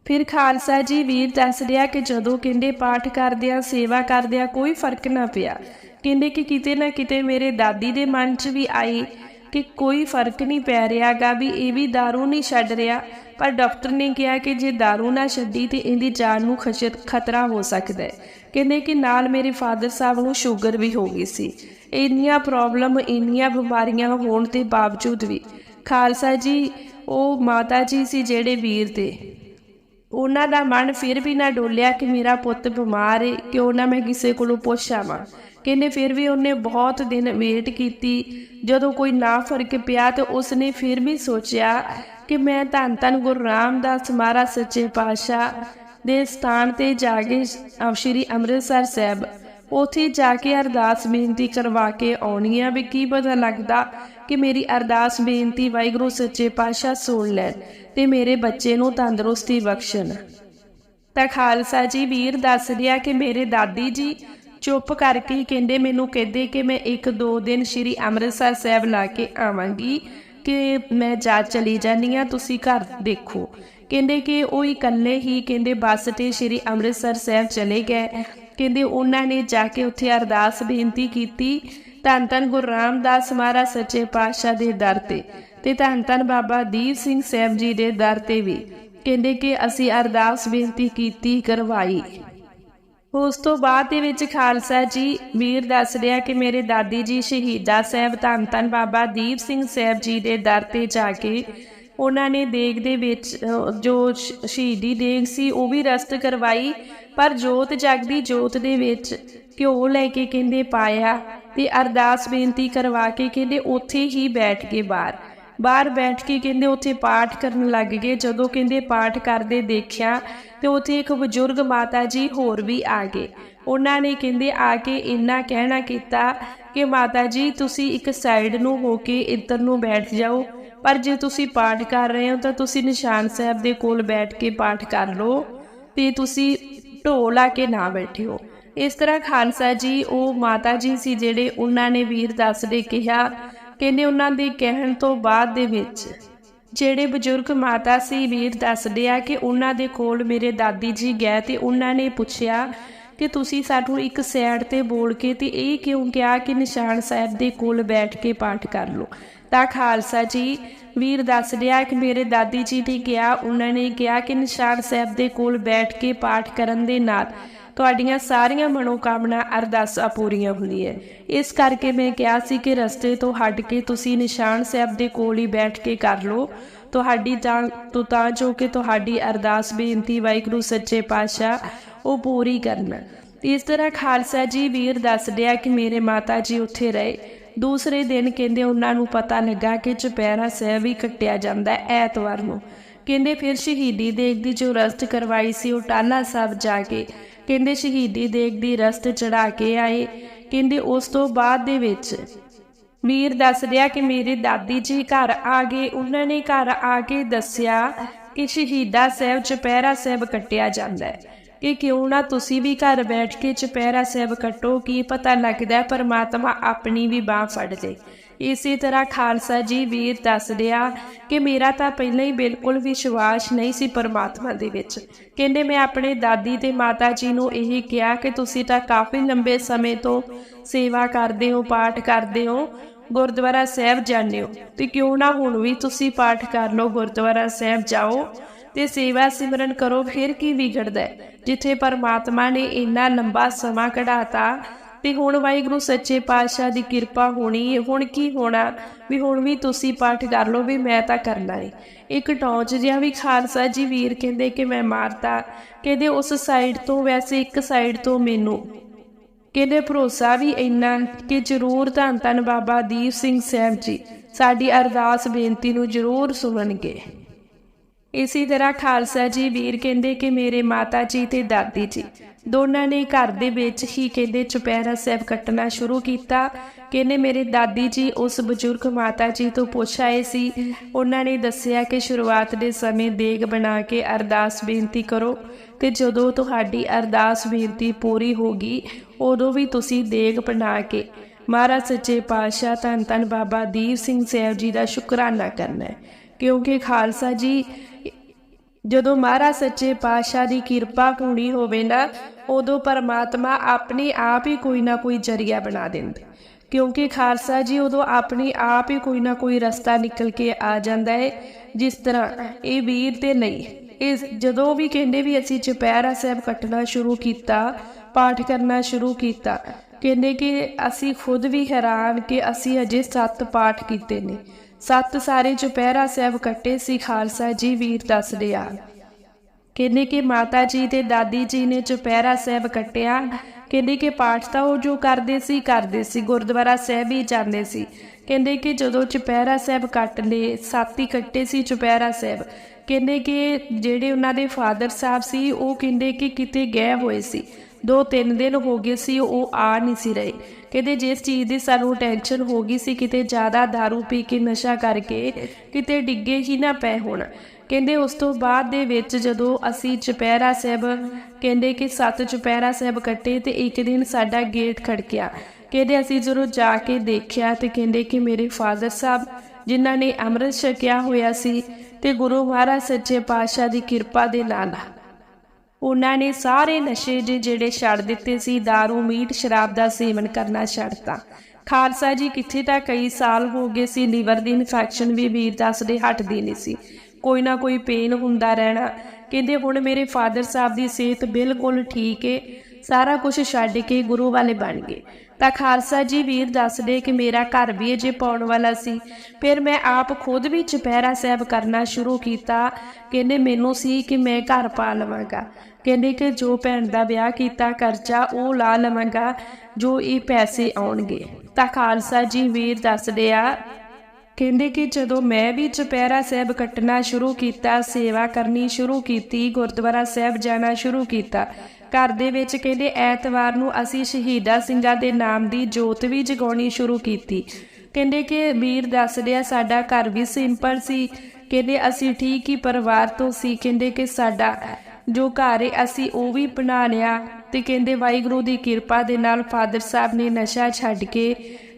ਫਿਰ ਖਾਲਸਾ ਜੀ ਵੀਰ ਦੱਸ ਰਿਹਾ ਕਿ ਜਦੋਂ ਕਹਿੰਦੇ ਪਾਠ ਕਰਦਿਆਂ ਸੇਵਾ ਕਰਦਿਆਂ ਕੋਈ ਫਰਕ ਨਾ ਪਿਆ ਕਹਿੰਦੇ ਕਿ ਕਿਤੇ ਨਾ ਕਿਤੇ ਮੇਰੇ ਦਾਦੀ ਦੇ ਮਨ 'ਚ ਵੀ ਆਈ ਕਿ ਕੋਈ ਫਰਕ ਨਹੀਂ ਪੈ ਰਿਹਾਗਾ ਵੀ ਇਹ ਵੀ दारू ਨਹੀਂ ਛੱਡ ਰਿਹਾ ਪਰ ਡਾਕਟਰ ਨੇ ਕਿਹਾ ਕਿ ਜੇ दारू ਨਾ ਛੱਡੀ ਤੇ ਇਹਦੀ ਜਾਨ ਨੂੰ ਖਸ਼ਤ ਖਤਰਾ ਹੋ ਸਕਦਾ ਹੈ ਕਹਿੰਦੇ ਕਿ ਨਾਲ ਮੇਰੇ ਫਾਦਰ ਸਾਹਿਬ ਨੂੰ ਸ਼ੂਗਰ ਵੀ ਹੋ ਗਈ ਸੀ ਇੰਨੀਆਂ ਪ੍ਰੋਬਲਮ ਇੰਨੀਆਂ ਬਿਮਾਰੀਆਂ ਹੋਣ ਦੇ ਬਾਵਜੂਦ ਵੀ ਖਾਲਸਾ ਜੀ ਉਹ ਮਾਤਾ ਜੀ ਸੀ ਜਿਹੜੇ ਵੀਰ ਤੇ ਉਹਨਾਂ ਦਾ ਮਨ ਫਿਰ ਵੀ ਨਾ ਡੋਲਿਆ ਕਿ ਮੇਰਾ ਪੁੱਤ ਬਿਮਾਰ ਹੈ ਕਿਉਂ ਨਾ ਮੈਂ ਕਿਸੇ ਕੋਲੋਂ ਪੁੱਛ ਆਵਾਂ। ਕਹਿੰਦੇ ਫਿਰ ਵੀ ਉਹਨੇ ਬਹੁਤ ਦਿਨ ਵੇਟ ਕੀਤੀ। ਜਦੋਂ ਕੋਈ ਨਾ ਫ਼ਰਕ ਪਿਆ ਤੇ ਉਸਨੇ ਫਿਰ ਵੀ ਸੋਚਿਆ ਕਿ ਮੈਂ ਧੰਨ ਧੰਨ ਗੁਰੂ ਰਾਮਦਾਸ ਮਹਾਰਾਜ ਸੱਚੇ ਪਾਤਸ਼ਾਹ ਦੇ ਸਥਾਨ ਤੇ ਜਾ ਕੇ ਸ਼੍ਰੀ ਅੰਮ੍ਰਿਤਸਰ ਸਾਹਿਬ, ਉਥੇ ਜਾ ਕੇ ਅਰਦਾਸ ਬੇਨਤੀ ਕਰਵਾ ਕੇ ਆਉਣੀ ਆ ਵੀ ਕੀ ਪਤਾ ਲੱਗਦਾ ਕਿ ਮੇਰੀ ਅਰਦਾਸ, ਬੇਨਤੀ, ਵਾਹਿਗੁਰੂ, ਸੱਚੇ ਪਾਤਸ਼ਾਹ ਸੁਣ ਲੈਣ ਤੇ ਮੇਰੇ ਬੱਚੇ ਨੂੰ ਤੰਦਰੁਸਤੀ ਬਖਸ਼ਣ। ਤਾਂ ਖਾਲਸਾ ਜੀ, ਵੀਰ ਦੱਸ ਰਿਹਾ ਕਿ ਮੇਰੇ ਦਾਦੀ ਜੀ ਚੁੱਪ ਕਰਕੇ ਹੀ ਕਹਿੰਦੇ ਮੈਨੂੰ ਕਹਿੰਦੇ ਕਿ ਮੈਂ ਇੱਕ ਦੋ ਦਿਨ ਸ਼੍ਰੀ ਅੰਮ੍ਰਿਤਸਰ ਸਾਹਿਬ ਲਾ ਕੇ ਆਵਾਂਗੀ ਕਿ ਮੈਂ ਜਾ ਚਲੀ ਜਾਨੀ ਆ ਤੁਸੀਂ ਘਰ ਦੇਖੋ। ਕਹਿੰਦੇ ਕਿ ਉਹ ਇਕੱਲੇ ਹੀ ਕਹਿੰਦੇ ਬੱਸ ਤੇ ਸ਼੍ਰੀ ਅੰਮ੍ਰਿਤਸਰ ਸਾਹਿਬ ਚਲੇ ਗਏ। ਕਹਿੰਦੇ ਉਹਨਾਂ ਨੇ ਜਾ ਕੇ ਉੱਥੇ ਅਰਦਾਸ, ਬੇਨਤੀ ਕੀਤੀ ਧੰਨ ਧੰਨ ਗੁਰੂ ਰਾਮਦਾਸ ਮਹਾਰਾਜ ਸੱਚੇ ਪਾਤਸ਼ਾਹ ਦੇ ਦਰ ਤੇ ਤੇ ਧੰਨ ਧੰਨ ਬਾਬਾ ਦੀਪ ਸਿੰਘ ਸਾਹਿਬ ਜੀ ਦੇ ਦਰ ਤੇ ਵੀ ਕਹਿੰਦੇ ਕਿ ਅਸੀਂ ਅਰਦਾਸ ਬੇਨਤੀ ਕੀਤੀ, ਕਰਵਾਈ। ਉਸ ਤੋਂ ਬਾਅਦ ਦੇ ਵਿੱਚ ਖਾਲਸਾ ਜੀ ਵੀਰ ਦੱਸ ਰਿਹਾ ਕਿ ਮੇਰੇ ਦਾਦੀ ਜੀ ਸ਼ਹੀਦਾ ਸਾਹਿਬ ਧੰਨ ਧੰਨ ਬਾਬਾ ਦੀਪ ਸਿੰਘ ਸਾਹਿਬ ਜੀ ਦੇ ਦਰ ਤੇ ਜਾ ਕੇ ਉਹਨਾਂ ਨੇ ਦੇਗ ਦੇ ਵਿੱਚ ਜੋ ਸ਼ਹੀਦੀ ਦੇਗ ਸੀ ਉਹ ਵੀ ਰਸਤ ਕਰਵਾਈ ਪਰ ਜੋਤ ਜਗਦੀ ਜੋਤ ਦੇ ਵਿੱਚ ਘਿਓ ਲੈ ਕੇ ਕਹਿੰਦੇ ਪਾਇਆ ਤੇ ਅਰਦਾਸ ਬੇਨਤੀ ਕਰਵਾ ਕੇ ਕਹਿੰਦੇ ਉੱਥੇ ਹੀ ਬੈਠ ਕੇ ਬਾਹਰ। ਬਾਹਰ ਬੈਠ ਕੇ ਕਹਿੰਦੇ ਉੱਥੇ ਪਾਠ ਕਰਨ ਲੱਗ ਗਏ। ਜਦੋਂ ਕਹਿੰਦੇ ਪਾਠ ਕਰਦੇ ਦੇਖਿਆ ਤੇ ਉੱਥੇ ਇੱਕ ਬਜ਼ੁਰਗ ਮਾਤਾ ਜੀ ਹੋਰ ਵੀ ਆ ਗਏ। ਉਹਨਾਂ ਨੇ ਕਹਿੰਦੇ ਆ ਕੇ ਇੰਨਾ ਕਹਿਣਾ ਕੀਤਾ ਕਿ ਮਾਤਾ ਜੀ, ਤੁਸੀਂ ਇੱਕ ਸਾਈਡ ਨੂੰ ਹੋ ਕੇ ਇੱਧਰ ਨੂੰ ਬੈਠ ਜਾਓ। ਪਰ ਜੇ ਤੁਸੀਂ ਪਾਠ ਕਰ ਰਹੇ ਹੋ ਤਾਂ ਤੁਸੀਂ ਨਿਸ਼ਾਨ ਸਾਹਿਬ ਦੇ ਕੋਲ ਬੈਠ ਕੇ ਪਾਠ ਕਰ ਲਓ ਤੇ ਤੁਸੀਂ ਢੋ ਲਾ ਕੇ ਨਾ ਬੈਠਿਓ। ਇਸ ਤਰ੍ਹਾਂ ਖਾਲਸਾ ਜੀ, ਉਹ ਮਾਤਾ ਜੀ ਸੀ ਜਿਹੜੇ ਉਹਨਾਂ ਨੇ ਵੀਰ ਦੱਸਦੇ ਕਿਹਾ ਕਹਿੰਦੇ ਉਹਨਾਂ ਦੇ ਕਹਿਣ ਤੋਂ ਬਾਅਦ ਦੇ ਵਿੱਚ ਜਿਹੜੇ ਬਜ਼ੁਰਗ ਮਾਤਾ ਸੀ, ਵੀਰ ਦੱਸਦੇ ਆ ਕਿ ਉਹਨਾਂ ਦੇ ਕੋਲ ਮੇਰੇ ਦਾਦੀ ਜੀ ਗਏ ਤੇ ਉਹਨਾਂ ਨੇ ਪੁੱਛਿਆ ਕਿ ਤੁਸੀਂ ਸਾਨੂੰ ਇੱਕ ਸਾਈਡ ਤੇ ਬੋਲ ਕੇ ਤੇ ਇਹ ਕਿਉਂ ਕਿਹਾ ਕਿ ਨਿਸ਼ਾਨ ਸਾਹਿਬ ਦੇ ਕੋਲ ਬੈਠ ਕੇ ਪਾਠ ਕਰ ਲਓ? ਤਾਂ ਖਾਲਸਾ ਜੀ। ਵੀਰ ਦੱਸ ਰਿਹਾ ਕਿ ਮੇਰੇ ਦਾਦੀ ਜੀ ਨੇ ਕਿਹਾ, ਉਹਨਾਂ ਨੇ ਕਿਹਾ ਕਿ ਨਿਸ਼ਾਨ ਸਾਹਿਬ ਦੇ ਕੋਲ ਬੈਠ ਕੇ ਪਾਠ ਕਰਨ ਦੇ ਨਾਲ ਤੁਹਾਡੀਆਂ ਸਾਰੀਆਂ ਮਨੋਕਾਮਨਾ ਅਰਦਾਸਾਂ ਪੂਰੀਆਂ ਹੁੰਦੀਆਂ। ਇਸ ਕਰਕੇ ਮੈਂ ਕਿਹਾ ਸੀ ਕਿ ਰਸਤੇ ਤੋਂ ਹਟ ਕੇ ਤੁਸੀਂ ਨਿਸ਼ਾਨ ਸਾਹਿਬ ਦੇ ਕੋਲ ਹੀ ਬੈਠ ਕੇ ਕਰ ਲਓ। ਤੁਹਾਡੀ ਤਾਂ ਤੋਂ ਤਾਂ ਜੋ ਕਿ ਤੁਹਾਡੀ ਅਰਦਾਸ ਬੇਨਤੀ ਵਾਹਿਗੁਰੂ ਸੱਚੇ ਪਾਤਸ਼ਾਹ ਉਹ ਪੂਰੀ ਕਰਨਾ। ਇਸ ਤਰ੍ਹਾਂ ਖਾਲਸਾ ਜੀ ਵੀਰ ਦੱਸ ਰਿਹਾ ਕਿ ਮੇਰੇ ਮਾਤਾ ਜੀ ਉੱਥੇ ਰਹੇ। ਦੂਸਰੇ ਦਿਨ ਕਹਿੰਦੇ ਉਹਨਾਂ ਨੂੰ ਪਤਾ ਲੱਗਾ ਕਿ ਚੁਪਹਿਰਾ ਸਾਹਿਬ ਵੀ ਕੱਟਿਆ ਜਾਂਦਾ ਹੈ ਐਤਵਾਰ ਨੂੰ। ਕਹਿੰਦੇ ਫਿਰ ਸ਼ਹੀਦੀ ਦੇਗ ਦੀ ਜੋ ਰਸਤ ਕਰਵਾਈ ਸੀ ਉਹ ਟਾਲਾ ਸਾਹਿਬ ਜਾ ਕੇ ਕਹਿੰਦੇ ਸ਼ਹੀਦੀ ਦੇਗ ਦੀ ਰਸਤ ਚੜਾ ਕੇ ਆਏ। ਕਹਿੰਦੇ ਉਸ ਤੋਂ ਬਾਅਦ ਦੇ ਵਿੱਚ ਵੀਰ ਦੱਸ ਰਿਹਾ ਕਿ ਮੇਰੇ ਦਾਦੀ ਜੀ ਘਰ ਆ ਗਏ। ਉਹਨਾਂ ਨੇ ਘਰ ਆ ਕੇ ਦੱਸਿਆ ਕਿ ਸ਼ਹੀਦਾ ਸਾਹਿਬ ਚੁਪਹਿਰਾ ਸਾਹਿਬ ਕੱਟਿਆ ਜਾਂਦਾ ਹੈ। ਕਿ ਕਿਉਂ ਨਾ ਤੁਸੀਂ ਵੀ ਘਰ ਬੈਠ ਕੇ ਚੁਪਹਿਰਾ ਸਾਹਿਬ ਕੱਟੋ, ਕੀ ਪਤਾ ਲੱਗਦਾ ਪਰਮਾਤਮਾ ਆਪਣੀ ਵੀ ਬਾਹ ਫੜ ਲੇ ਇਸੇ ਤਰ੍ਹਾਂ ਖਾਲਸਾ ਜੀ ਵੀਰ ਦੱਸਦੇ ਆ ਕਿ ਮੇਰਾ ਤਾਂ ਪਹਿਲਾਂ ਹੀ ਬਿਲਕੁਲ ਵਿਸ਼ਵਾਸ ਨਹੀਂ ਸੀ ਪਰਮਾਤਮਾ ਦੇ ਵਿੱਚ। ਕਹਿੰਦੇ ਮੈਂ ਆਪਣੇ ਦਾਦੀ ਤੇ ਮਾਤਾ ਜੀ ਨੂੰ ਇਹੀ ਕਿਹਾ ਕਿ ਤੁਸੀਂ ਤਾਂ ਕਾਫੀ ਲੰਬੇ ਸਮੇਂ ਤੋਂ ਸੇਵਾ ਕਰਦੇ ਹੋ, ਪਾਠ ਕਰਦੇ ਹੋ, ਗੁਰਦੁਆਰਾ ਸਾਹਿਬ ਜਾਂਦੇ ਹੋ। ਤੇ ਕਿਉਂ ਨਾ ਹੁਣ ਵੀ ਤੁਸੀਂ ਪਾਠ ਕਰ ਲਓ, ਗੁਰਦੁਆਰਾ ਸਾਹਿਬ ਜਾਓ। ਤੇ ਸੇਵਾ ਸਿਮਰਨ ਕਰੋ, ਫਿਰ ਕੀ ਵਿਗੜਦਾ ਜਿੱਥੇ ਪਰਮਾਤਮਾ ਨੇ ਇੰਨਾ ਲੰਬਾ ਸਮਾਂ ਕਢਾਤਾ, ਤੇ ਹੁਣ ਵਾਹਿਗੁਰੂ ਸੱਚੇ ਪਾਤਸ਼ਾਹ ਦੀ ਕਿਰਪਾ ਹੋਣੀ ਹੈ। ਹੁਣ ਕੀ ਹੋਣਾ? ਵੀ ਹੁਣ ਵੀ ਤੁਸੀਂ ਪਾਠ ਕਰ ਲਓ, ਵੀ ਮੈਂ ਤਾਂ ਕਰਨਾ ਨਹੀਂ ਇੱਕ ਟੌਂਚ ਜਿਹਾ ਵੀ ਖਾਲਸਾ ਜੀ ਵੀਰ ਕਹਿੰਦੇ ਕਿ ਮੈਂ ਮਾਰਤਾ। ਕਹਿੰਦੇ ਉਸ ਸਾਈਡ ਤੋਂ, ਵੈਸੇ ਇੱਕ ਸਾਈਡ ਤੋਂ ਮੈਨੂੰ। ਕਹਿੰਦੇ ਭਰੋਸਾ ਵੀ ਇੰਨਾ ਕਿ ਜ਼ਰੂਰ ਧੰਨ ਧੰਨ ਬਾਬਾ ਦੀਪ ਸਿੰਘ ਸਾਹਿਬ ਜੀ, ਸਾਡੀ ਅਰਦਾਸ ਬੇਨਤੀ ਨੂੰ ਜ਼ਰੂਰ ਸੁਣਨਗੇ। ਇਸੇ ਤਰ੍ਹਾਂ ਖਾਲਸਾ ਜੀ ਵੀਰ ਕਹਿੰਦੇ ਕਿ ਮੇਰੇ ਮਾਤਾ ਜੀ ਤੇ ਦਾਦੀ ਜੀ ਦੋਨਾਂ ਨੇ ਘਰ ਦੇ ਵਿੱਚ ਹੀ ਕਹਿੰਦੇ ਚੁਪਹਿਰਾ ਸਾਹਿਬ ਕੱਟਣਾ ਸ਼ੁਰੂ ਕੀਤਾ। ਕਹਿੰਦੇ ਮੇਰੇ ਦਾਦੀ ਜੀ ਉਸ ਬਜ਼ੁਰਗ ਮਾਤਾ ਜੀ ਤੋਂ ਪੁੱਛ ਆਏ ਸੀ। ਉਹਨਾਂ ਨੇ ਦੱਸਿਆ ਕਿ ਸ਼ੁਰੂਆਤ ਦੇ ਸਮੇਂ ਦੇਗ ਬਣਾ ਕੇ ਅਰਦਾਸ ਬੇਨਤੀ ਕਰੋ ਤੇ ਜਦੋਂ ਤੁਹਾਡੀ ਅਰਦਾਸ ਬੇਨਤੀ ਪੂਰੀ ਹੋਗੀ ਉਦੋਂ ਵੀ ਤੁਸੀਂ ਦੇਗ ਬਣਾ ਕੇ ਮਹਾਰਾਜ ਸੱਚੇ ਪਾਤਸ਼ਾਹ ਧੰਨ ਧੰਨ ਬਾਬਾ ਦੀਪ ਸਿੰਘ ਸਾਹਿਬ ਜੀ ਦਾ ਸ਼ੁਕਰਾਨਾ ਕਰਨਾ ਕਿਉਂਕਿ ਖਾਲਸਾ ਜੀ ਜਦੋਂ ਮਹਾਰਾਜ ਸੱਚੇ ਪਾਤਸ਼ਾਹ ਦੀ ਕਿਰਪਾ ਹੋਣੀ ਹੋਵੇ ਨਾ, ਉਦੋਂ ਪਰਮਾਤਮਾ ਆਪਣੇ ਆਪ ਹੀ ਕੋਈ ਨਾ ਕੋਈ ਜਰੀਆ ਬਣਾ ਦਿੰਦਾ ਕਿਉਂਕਿ ਖਾਲਸਾ ਜੀ ਉਦੋਂ ਆਪਣੇ ਆਪ ਹੀ ਕੋਈ ਨਾ ਕੋਈ ਰਸਤਾ ਨਿਕਲ ਕੇ ਆ ਜਾਂਦਾ ਹੈ, ਜਿਸ ਤਰ੍ਹਾਂ ਇਹ ਵੀਰ ਤੇ ਨਹੀਂ। ਇਸ ਜਦੋਂ ਵੀ ਕਹਿੰਦੇ ਵੀ ਅਸੀਂ ਚੁਪਹਿਰਾ ਸਾਹਿਬ ਕੱਟਣਾ ਸ਼ੁਰੂ ਕੀਤਾ, ਪਾਠ ਕਰਨਾ ਸ਼ੁਰੂ ਕੀਤਾ, ਕਹਿੰਦੇ ਕਿ ਅਸੀਂ ਖੁਦ ਵੀ ਹੈਰਾਨ ਕਿ ਅਸੀਂ ਅਜੇ ਸੱਤ ਪਾਠ ਕੀਤੇ ਨੇ। ਸੱਤ ਸਾਰੇ ਚੁਪਹਿਰਾ ਸਾਹਿਬ ਕੱਟੇ ਸੀ, ਖਾਲਸਾ ਜੀ ਵੀਰ ਦੱਸ ਰਿਹਾ ਕਹਿੰਦੇ ਕਿ ਮਾਤਾ ਜੀ ਤੇ ਦਾਦੀ ਜੀ ਨੇ ਚੁਪਹਿਰਾ ਸਾਹਿਬ ਕੱਟਿਆ, ਕਹਿੰਦੇ ਕਿ ਪਾਠ ਤਾਂ ਉਹ ਜੋ ਕਰਦੇ ਸੀ ਕਰਦੇ ਸੀ, ਗੁਰਦੁਆਰਾ ਸਾਹਿਬ ਹੀ ਜਾਂਦੇ ਸੀ। ਕਹਿੰਦੇ ਕਿ ਜਦੋਂ ਚੁਪਹਿਰਾ ਸਾਹਿਬ ਕੱਟ ਲਏ ਸਾਤੀ ਕੱਟੇ ਸੀ ਚੁਪਹਿਰਾ ਸਾਹਿਬ। ਕਹਿੰਦੇ ਕਿ ਜਿਹੜੇ ਉਹਨਾਂ ਦੇ ਫਾਦਰ ਸਾਹਿਬ ਸੀ, ਉਹ ਕਹਿੰਦੇ ਕਿ ਕਿਤੇ ਗਏ ਹੋਏ ਸੀ। ਦੋ ਤਿੰਨ ਦਿਨ ਹੋ ਗਏ ਸੀ, ਉਹ ਆ ਨਹੀਂ ਸੀ ਰਹੇ। ਕਹਿੰਦੇ ਜਿਸ ਚੀਜ਼ ਦੀ ਸਾਨੂੰ ਟੈਨਸ਼ਨ ਹੋ ਗਈ ਸੀ, ਕਿਤੇ ਜ਼ਿਆਦਾ दारू ਪੀ ਕੇ ਨਸ਼ਾ ਕਰਕੇ, ਕਿਤੇ ਡਿੱਗੇ ਹੀ ਨਾ ਪਏ ਹੋਣ। ਕਹਿੰਦੇ ਉਸ ਤੋਂ ਬਾਅਦ ਦੇ ਵਿੱਚ ਜਦੋਂ ਅਸੀਂ ਚੁਪਹਿਰਾ ਸਾਹਿਬ, ਕਹਿੰਦੇ ਕਿ ਸੱਤ ਚੁਪਹਿਰਾ ਸਾਹਿਬ ਕੱਟੇ ਤੇ ਇੱਕ ਦਿਨ ਸਾਡਾ ਗੇਟ ਖੜਕਿਆ। ਕਹਿੰਦੇ ਅਸੀਂ ਜਦੋਂ ਜਾ ਕੇ ਦੇਖਿਆ ਤੇ ਕਹਿੰਦੇ ਕਿ ਮੇਰੇ ਫਾਦਰ ਸਾਹਿਬ, ਜਿਨ੍ਹਾਂ ਨੇ ਅੰਮ੍ਰਿਤ ਛਕਿਆ ਹੋਇਆ ਸੀ ਤੇ ਗੁਰੂ ਮਹਾਰਾਜ ਸੱਚੇ ਪਾਤਸ਼ਾਹ ਦੀ ਕਿਰਪਾ ਦੇ ਨਾਲ ਉਹਨਾਂ ਨੇ ਸਾਰੇ ਨਸ਼ੇ ਜਿਹੇ ਜਿਹੜੇ ਛੱਡ ਦਿੱਤੇ ਸੀ दारू ਮੀਟ, ਸ਼ਰਾਬ ਦਾ ਸੇਵਨ ਕਰਨਾ ਛੱਡਤਾ ਖਾਲਸਾ ਜੀ ਕਿੱਥੇ ਤਾਂ ਕਈ ਸਾਲ ਹੋ ਗਏ ਸੀ, ਲੀਵਰ ਦੀ ਇਨਫੈਕਸ਼ਨ ਵੀ ਵੀਰ ਦੱਸਦੇ ਹਟਦੀ ਨਹੀਂ ਸੀ। ਕੋਈ ਨਾ ਕੋਈ ਪੇਨ ਹੁੰਦਾ ਰਹਿਣਾ। ਕਹਿੰਦੇ ਹੁਣ ਮੇਰੇ ਫਾਦਰ ਸਾਹਿਬ ਦੀ ਸਿਹਤ ਬਿਲਕੁਲ ਠੀਕ ਏ, ਸਾਰਾ ਕੁਝ ਛੱਡ ਕੇ ਗੁਰੂ ਵਾਲੇ ਬਣ ਗਏ। ਤਾਂ ਖਾਲਸਾ ਜੀ ਵੀਰ ਦੱਸਦੇ ਕਿ ਮੇਰਾ ਘਰ ਵੀ ਅਜੇ ਪਾਉਣ ਵਾਲਾ ਸੀ। ਫਿਰ ਮੈਂ ਆਪ ਖੁਦ ਵੀ ਚੁਪਹਿਰਾ ਸਾਹਿਬ ਕਰਨਾ ਸ਼ੁਰੂ ਕੀਤਾ। ਕਹਿੰਦੇ ਮੈਨੂੰ ਸੀ ਕਿ ਮੈਂ ਘਰ ਪਾ ਲਵਾਂਗਾ। ਕਹਿੰਦੇ ਕਿ ਜੋ ਭੈਣ ਦਾ ਵਿਆਹ ਕੀਤਾ, ਕਰਜ਼ਾ ਉਹ ਲਾ ਲਵਾਂਗਾ, ਜੋ ਇਹ ਪੈਸੇ ਆਉਣਗੇ। ਤਾਂ ਖਾਲਸਾ ਜੀ ਵੀਰ ਦੱਸਦੇ ਆ, ਕਹਿੰਦੇ ਕਿ ਜਦੋਂ ਮੈਂ ਵੀ ਚੁਪਹਿਰਾ ਸਾਹਿਬ ਕੱਟਣਾ ਸ਼ੁਰੂ ਕੀਤਾ, ਸੇਵਾ ਕਰਨੀ ਸ਼ੁਰੂ ਕੀਤੀ, ਗੁਰਦੁਆਰਾ ਸਾਹਿਬ ਜਾਣਾ ਸ਼ੁਰੂ ਕੀਤਾ, ਘਰ ਦੇ ਵਿੱਚ ਕਹਿੰਦੇ ਐਤਵਾਰ ਨੂੰ ਅਸੀਂ ਸ਼ਹੀਦਾ ਸਿੰਘਾਂ ਦੇ ਨਾਮ ਦੀ ਜੋਤ ਵੀ ਜਗਾਉਣੀ ਸ਼ੁਰੂ ਕੀਤੀ। ਕਹਿੰਦੇ ਕਿ ਵੀਰ ਦੱਸਦੇ ਆ, ਸਾਡਾ ਘਰ ਵੀ ਸਿੰਪਲ ਸੀ। ਕਹਿੰਦੇ ਅਸੀਂ ਠੀਕ ਹੀ ਪਰਿਵਾਰ ਤੋਂ ਸੀ। ਕਹਿੰਦੇ ਕਿ ਸਾਡਾ ਜੋ ਘਰ ਹੈ ਅਸੀਂ ਉਹ ਵੀ ਬਣਾ ਲਿਆ ਤੇ ਕਹਿੰਦੇ ਵਾਹਿਗੁਰੂ ਦੀ ਕਿਰਪਾ ਦੇ ਨਾਲ ਫਾਦਰ ਸਾਹਿਬ ਨੇ ਨਸ਼ਾ ਛੱਡ ਕੇ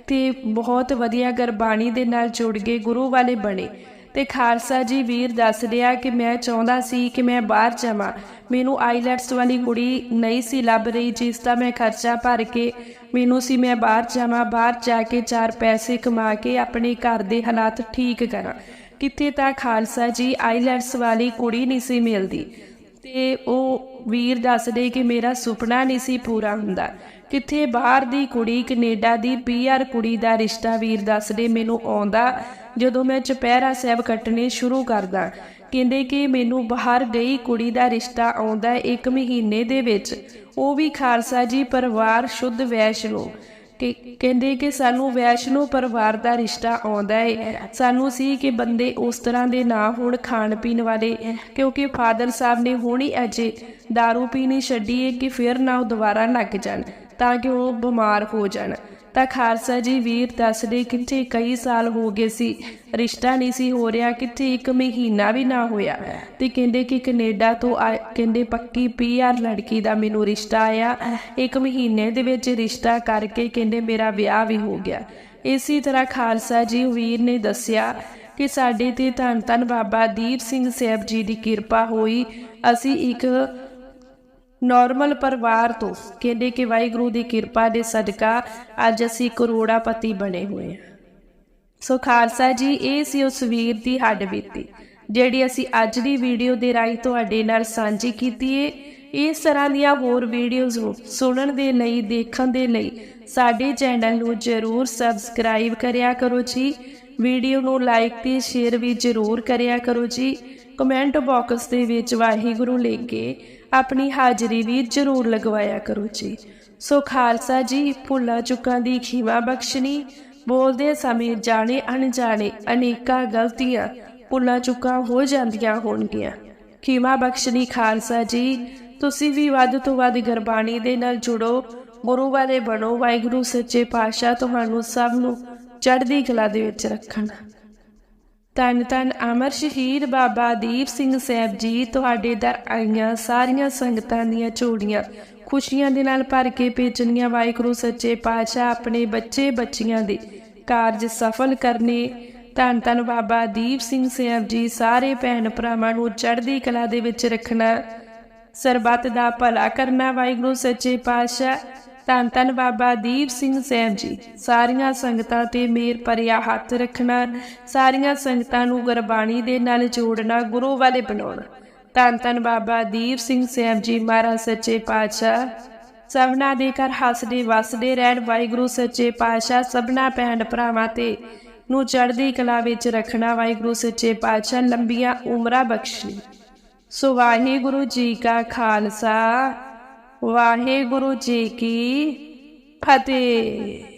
ਤੇ ਬਹੁਤ ਵਧੀਆ ਗੁਰਬਾਣੀ ਦੇ ਨਾਲ ਜੁੜ ਗਏ, ਗੁਰੂ ਵਾਲੇ ਬਣੇ। ਤੇ ਖਾਲਸਾ ਜੀ ਵੀਰ ਦੱਸ ਆ ਕਿ ਮੈਂ ਚਾਹੁੰਦਾ ਸੀ ਕਿ ਮੈਂ ਬਾਹਰ ਜਾਵਾਂ। ਮੈਨੂੰ ਆਈਲੈਟਸ ਵਾਲੀ ਕੁੜੀ ਨਹੀਂ ਸੀ ਲੱਭ ਰਹੀ, ਜਿਸ ਦਾ ਮੈਂ ਖਰਚਾ ਭਰ ਕੇ ਮੈਨੂੰ ਸੀ ਮੈਂ ਬਾਹਰ ਜਾਵਾਂ, ਬਾਹਰ ਜਾ ਕੇ ਚਾਰ ਪੈਸੇ ਕਮਾ ਕੇ ਆਪਣੇ ਘਰ ਦੇ ਹਾਲਾਤ ਠੀਕ ਕਰਾਂ। ਕਿਤੇ ਤਾਂ ਖਾਲਸਾ ਜੀ ਆਈਲੈਟਸ ਵਾਲੀ ਕੁੜੀ ਨਹੀਂ ਸੀ ਮਿਲਦੀ। ਤੇ ਉਹ ਵੀਰ ਦੱਸਦੇ ਕਿ ਮੇਰਾ ਸੁਪਨਾ ਨਹੀਂ ਸੀ ਪੂਰਾ ਹੁੰਦਾ। ਕਿੱਥੇ ਬਾਹਰ ਦੀ ਕੁੜੀ, ਕੈਨੇਡਾ ਦੀ ਪੀਆਰ ਕੁੜੀ ਦਾ ਰਿਸ਼ਤਾ ਵੀਰ ਦੱਸਦੇ, ਮੈਨੂੰ ਆਉਂਦਾ ਜਦੋਂ ਮੈਂ ਚੁਪਹਿਰਾ ਸਾਹਿਬ ਕੱਟਣੇ ਸ਼ੁਰੂ ਕਰਦਾ। ਕਹਿੰਦੇ ਕਿ ਮੈਨੂੰ ਬਾਹਰ ਗਈ ਕੁੜੀ ਦਾ ਰਿਸ਼ਤਾ ਆਉਂਦਾ ਇੱਕ ਮਹੀਨੇ ਦੇ ਵਿੱਚ। ਉਹ ਵੀ ਖਾਲਸਾ ਜੀ, ਪਰਿਵਾਰ, ਸ਼ੁੱਧ, ਵੈਸ਼ਨੋ। ਕਿ ਕਹਿੰਦੇ ਕਿ ਸਾਨੂੰ ਵੈਸ਼ਨੋ ਪਰਿਵਾਰ ਦਾ ਰਿਸ਼ਤਾ ਆਉਂਦਾ ਹੈ ਸਾਨੂੰ ਸੀ ਕਿ ਬੰਦੇ ਉਸ ਤਰ੍ਹਾਂ ਦੇ ਨਾ ਹੋਣ ਖਾਣ ਪੀਣ ਵਾਲੇ, ਕਿਉਂਕਿ ਫਾਦਰ ਸਾਹਿਬ ਨੇ ਹੁਣੀ ਅਜੇ दारू ਪੀਣੀ ਛੱਡੀ ਹੈ ਕਿ ਫਿਰ ਨਾ ਉਹ ਦੁਬਾਰਾ ਲੱਗ ਜਾਣ, ਤਾਂ ਕਿ ਉਹ ਬਿਮਾਰ ਹੋ ਜਾਣ। ਤਾਂ ਖਾਲਸਾ ਜੀ ਵੀਰ ਦੱਸਦੇ ਕਿੱਥੇ ਕਈ ਸਾਲ ਹੋ ਗਏ ਸੀ। ਰਿਸ਼ਤਾ ਨਹੀਂ ਸੀ ਹੋ ਰਿਹਾ, ਕਿੱਥੇ ਇੱਕ ਮਹੀਨਾ ਵੀ ਨਾ ਹੋਇਆ। ਤੇ ਕਹਿੰਦੇ ਕਿ ਕੈਨੇਡਾ ਤੋਂ ਆ- ਕਹਿੰਦੇ ਪੱਕੀ ਪੀਆਰ ਲੜਕੀ ਦਾ ਮੈਨੂੰ ਰਿਸ਼ਤਾ ਆਇਆ। ਇੱਕ ਮਹੀਨੇ ਦੇ ਵਿੱਚ ਰਿਸ਼ਤਾ ਕਰਕੇ ਕਹਿੰਦੇ ਮੇਰਾ ਵਿਆਹ ਵੀ ਹੋ ਗਿਆ। ਇਸੇ ਤਰ੍ਹਾਂ ਖਾਲਸਾ ਜੀ ਵੀਰ ਨੇ ਦੱਸਿਆ ਕਿ ਸਾਡੇ ਤੇ ਧੰਨ ਧੰਨ ਬਾਬਾ ਦੀਪ ਸਿੰਘ ਸਾਹਿਬ ਜੀ ਦੀ ਕਿਰਪਾ ਹੋਈ। ਅਸੀਂ ਇੱਕ ਨਾਰਮਲ ਪਰਿਵਾਰ ਤੋਂ ਕਹਿੰਦੇ ਕਿ ਵਾਹਿਗੁਰੂ ਦੀ ਕਿਰਪਾ ਦੇ ਸਦਕਾ ਅੱਜ ਅਸੀਂ ਕਰੋੜਾਪਤੀ ਬਣੇ ਹੋਏ ਹਾਂ। ਸੋ ਖਾਲਸਾ ਜੀ, ਇਹ ਸੀ ਉਸ ਵੀਰ ਦੀ ਹੱਡ ਬੀਤੀ, ਜਿਹੜੀ ਅਸੀਂ ਅੱਜ ਦੀ ਵੀਡੀਓ ਦੇ ਰਾਹੀਂ ਤੁਹਾਡੇ ਨਾਲ ਸਾਂਝੀ ਕੀਤੀ ਏ। ਇਸ ਤਰ੍ਹਾਂ ਦੀਆਂ ਹੋਰ ਵੀਡੀਓਜ਼ ਨੂੰ ਸੁਣਨ ਦੇ ਲਈ, ਦੇਖਣ ਦੇ ਲਈ ਸਾਡੇ ਚੈਨਲ ਨੂੰ ਜਰੂਰ ਸਬਸਕ੍ਰਾਈਬ ਕਰਿਆ ਕਰੋ ਜੀ। ਵੀਡੀਓ ਨੂੰ ਲਾਈਕ ਤੇ ਸ਼ੇਅਰ ਵੀ ਜਰੂਰ ਕਰਿਆ ਕਰੋ ਜੀ। ਕਮੈਂਟ ਬਾਕਸ ਦੇ ਵਿੱਚ ਵਾਹਿਗੁਰੂ ਲੈ ਕੇ ਆਪਣੀ ਹਾਜ਼ਰੀ ਵੀ ਜਰੂਰ ਲਗਵਾਇਆ ਕਰੋ ਜੀ। ਸੋ ਖਾਲਸਾ ਜੀ, ਭੁੱਲਾਂ ਚੁੱਕਾਂ ਦੀ ਖੀਵਾ ਬਖਸ਼ਣੀ, ਬੋਲਦੇ ਸਮੇਂ ਜਾਣੇ ਅਣਜਾਣੇ ਅਨੇਕਾਂ ਗਲਤੀਆਂ ਭੁੱਲਾਂ ਚੁੱਕਾਂ ਹੋ ਜਾਂਦੀਆਂ ਹੋਣਗੀਆਂ। ਖੀਮਾ ਬਖਸ਼ਣੀ ਖਾਲਸਾ ਜੀ, ਤੁਸੀਂ ਵੀ ਵੱਧ ਤੋਂ ਵੱਧ ਗੁਰਬਾਣੀ ਦੇ ਨਾਲ ਜੁੜੋ, ਗੁਰੂ ਵਾਲੇ ਬਣੋ, ਵਾਹਿਗੁਰੂ ਸੱਚੇ ਪਾਤਸ਼ਾਹ ਤੁਹਾਨੂੰ ਸਭ ਨੂੰ ਚੜ੍ਹਦੀ ਕਲਾ ਦੇ ਵਿੱਚ ਰੱਖਣ। ਧੰਨ ਧੰਨ ਅਮਰ ਸ਼ਹੀਦ ਬਾਬਾ ਦੀਪ ਸਿੰਘ ਸਾਹਿਬ ਜੀ, ਤੁਹਾਡੇ ਦਰ ਆਈਆਂ ਸਾਰੀਆਂ ਸੰਗਤਾਂ ਦੀਆਂ ਝੋਲੀਆਂ, ਖੁਸ਼ੀਆਂ ਦੇ ਨਾਲ ਭਰ ਕੇ ਭੇਜਣੀਆਂ ਵਾਹਿਗੁਰੂ ਸੱਚੇ ਪਾਤਸ਼ਾਹ ਆਪਣੇ ਬੱਚੇ ਬੱਚੀਆਂ ਦੇ ਕਾਰਜ ਸਫਲ ਕਰਨੇ। ਧੰਨ ਧੰਨ ਬਾਬਾ ਦੀਪ ਸਿੰਘ ਸਾਹਿਬ ਜੀ, ਸਾਰੇ ਭੈਣ ਭਰਾਵਾਂ ਨੂੰ ਚੜ੍ਹਦੀ ਕਲਾ ਦੇ ਵਿੱਚ ਰੱਖਣਾ। ਸਰਬੱਤ ਦਾ ਭਲਾ ਕਰਨਾ ਵਾਹਿਗੁਰੂ ਸੱਚੇ ਪਾਤਸ਼ਾਹ। ਧੰਨ ਧੰਨ ਬਾਬਾ ਦੀਪ ਸਿੰਘ ਸਾਹਿਬ ਜੀ। ਸਾਰੀਆਂ ਸੰਗਤਾਂ ਤੇ ਮੇਰ ਭਰਿਆ ਹੱਥ ਰੱਖਣਾ, ਸਾਰੀਆਂ ਸੰਗਤਾਂ ਨੂੰ ਗੁਰਬਾਣੀ ਦੇ ਨਾਲ ਜੋੜਨਾ, ਗੁਰੂ ਵਾਲੇ ਬਣਾਉਣਾ। ਧੰਨ ਧੰਨ ਬਾਬਾ ਦੀਪ ਸਿੰਘ ਸਾਹਿਬ ਜੀ ਮਹਾਰਾਜ ਸੱਚੇ ਪਾਤਸ਼ਾਹ। ਸਭਨਾ ਦੇ ਘਰ ਹੱਸਦੇ ਵਸਦੇ ਰਹਿਣ, ਵਾਹਿਗੁਰੂ ਸੱਚੇ ਪਾਤਸ਼ਾਹ ਸਭਨਾ ਭੈਣ ਭਰਾਵਾਂ ਤੇ ਨੂੰ ਚੜ੍ਹਦੀ ਕਲਾ ਵਿੱਚ ਰੱਖਣਾ, ਵਾਹਿਗੁਰੂ ਸੱਚੇ ਪਾਤਸ਼ਾਹ ਲੰਬੀਆਂ ਉਮਰਾਂ ਬਖਸ਼ੀ ਸੋ ਵਾਹਿਗੁਰੂ ਜੀ ਕਾ ਖਾਲਸਾ। ਵਾਹਿਗੁਰੂ ਜੀ ਕੀ ਫਤਿਹ।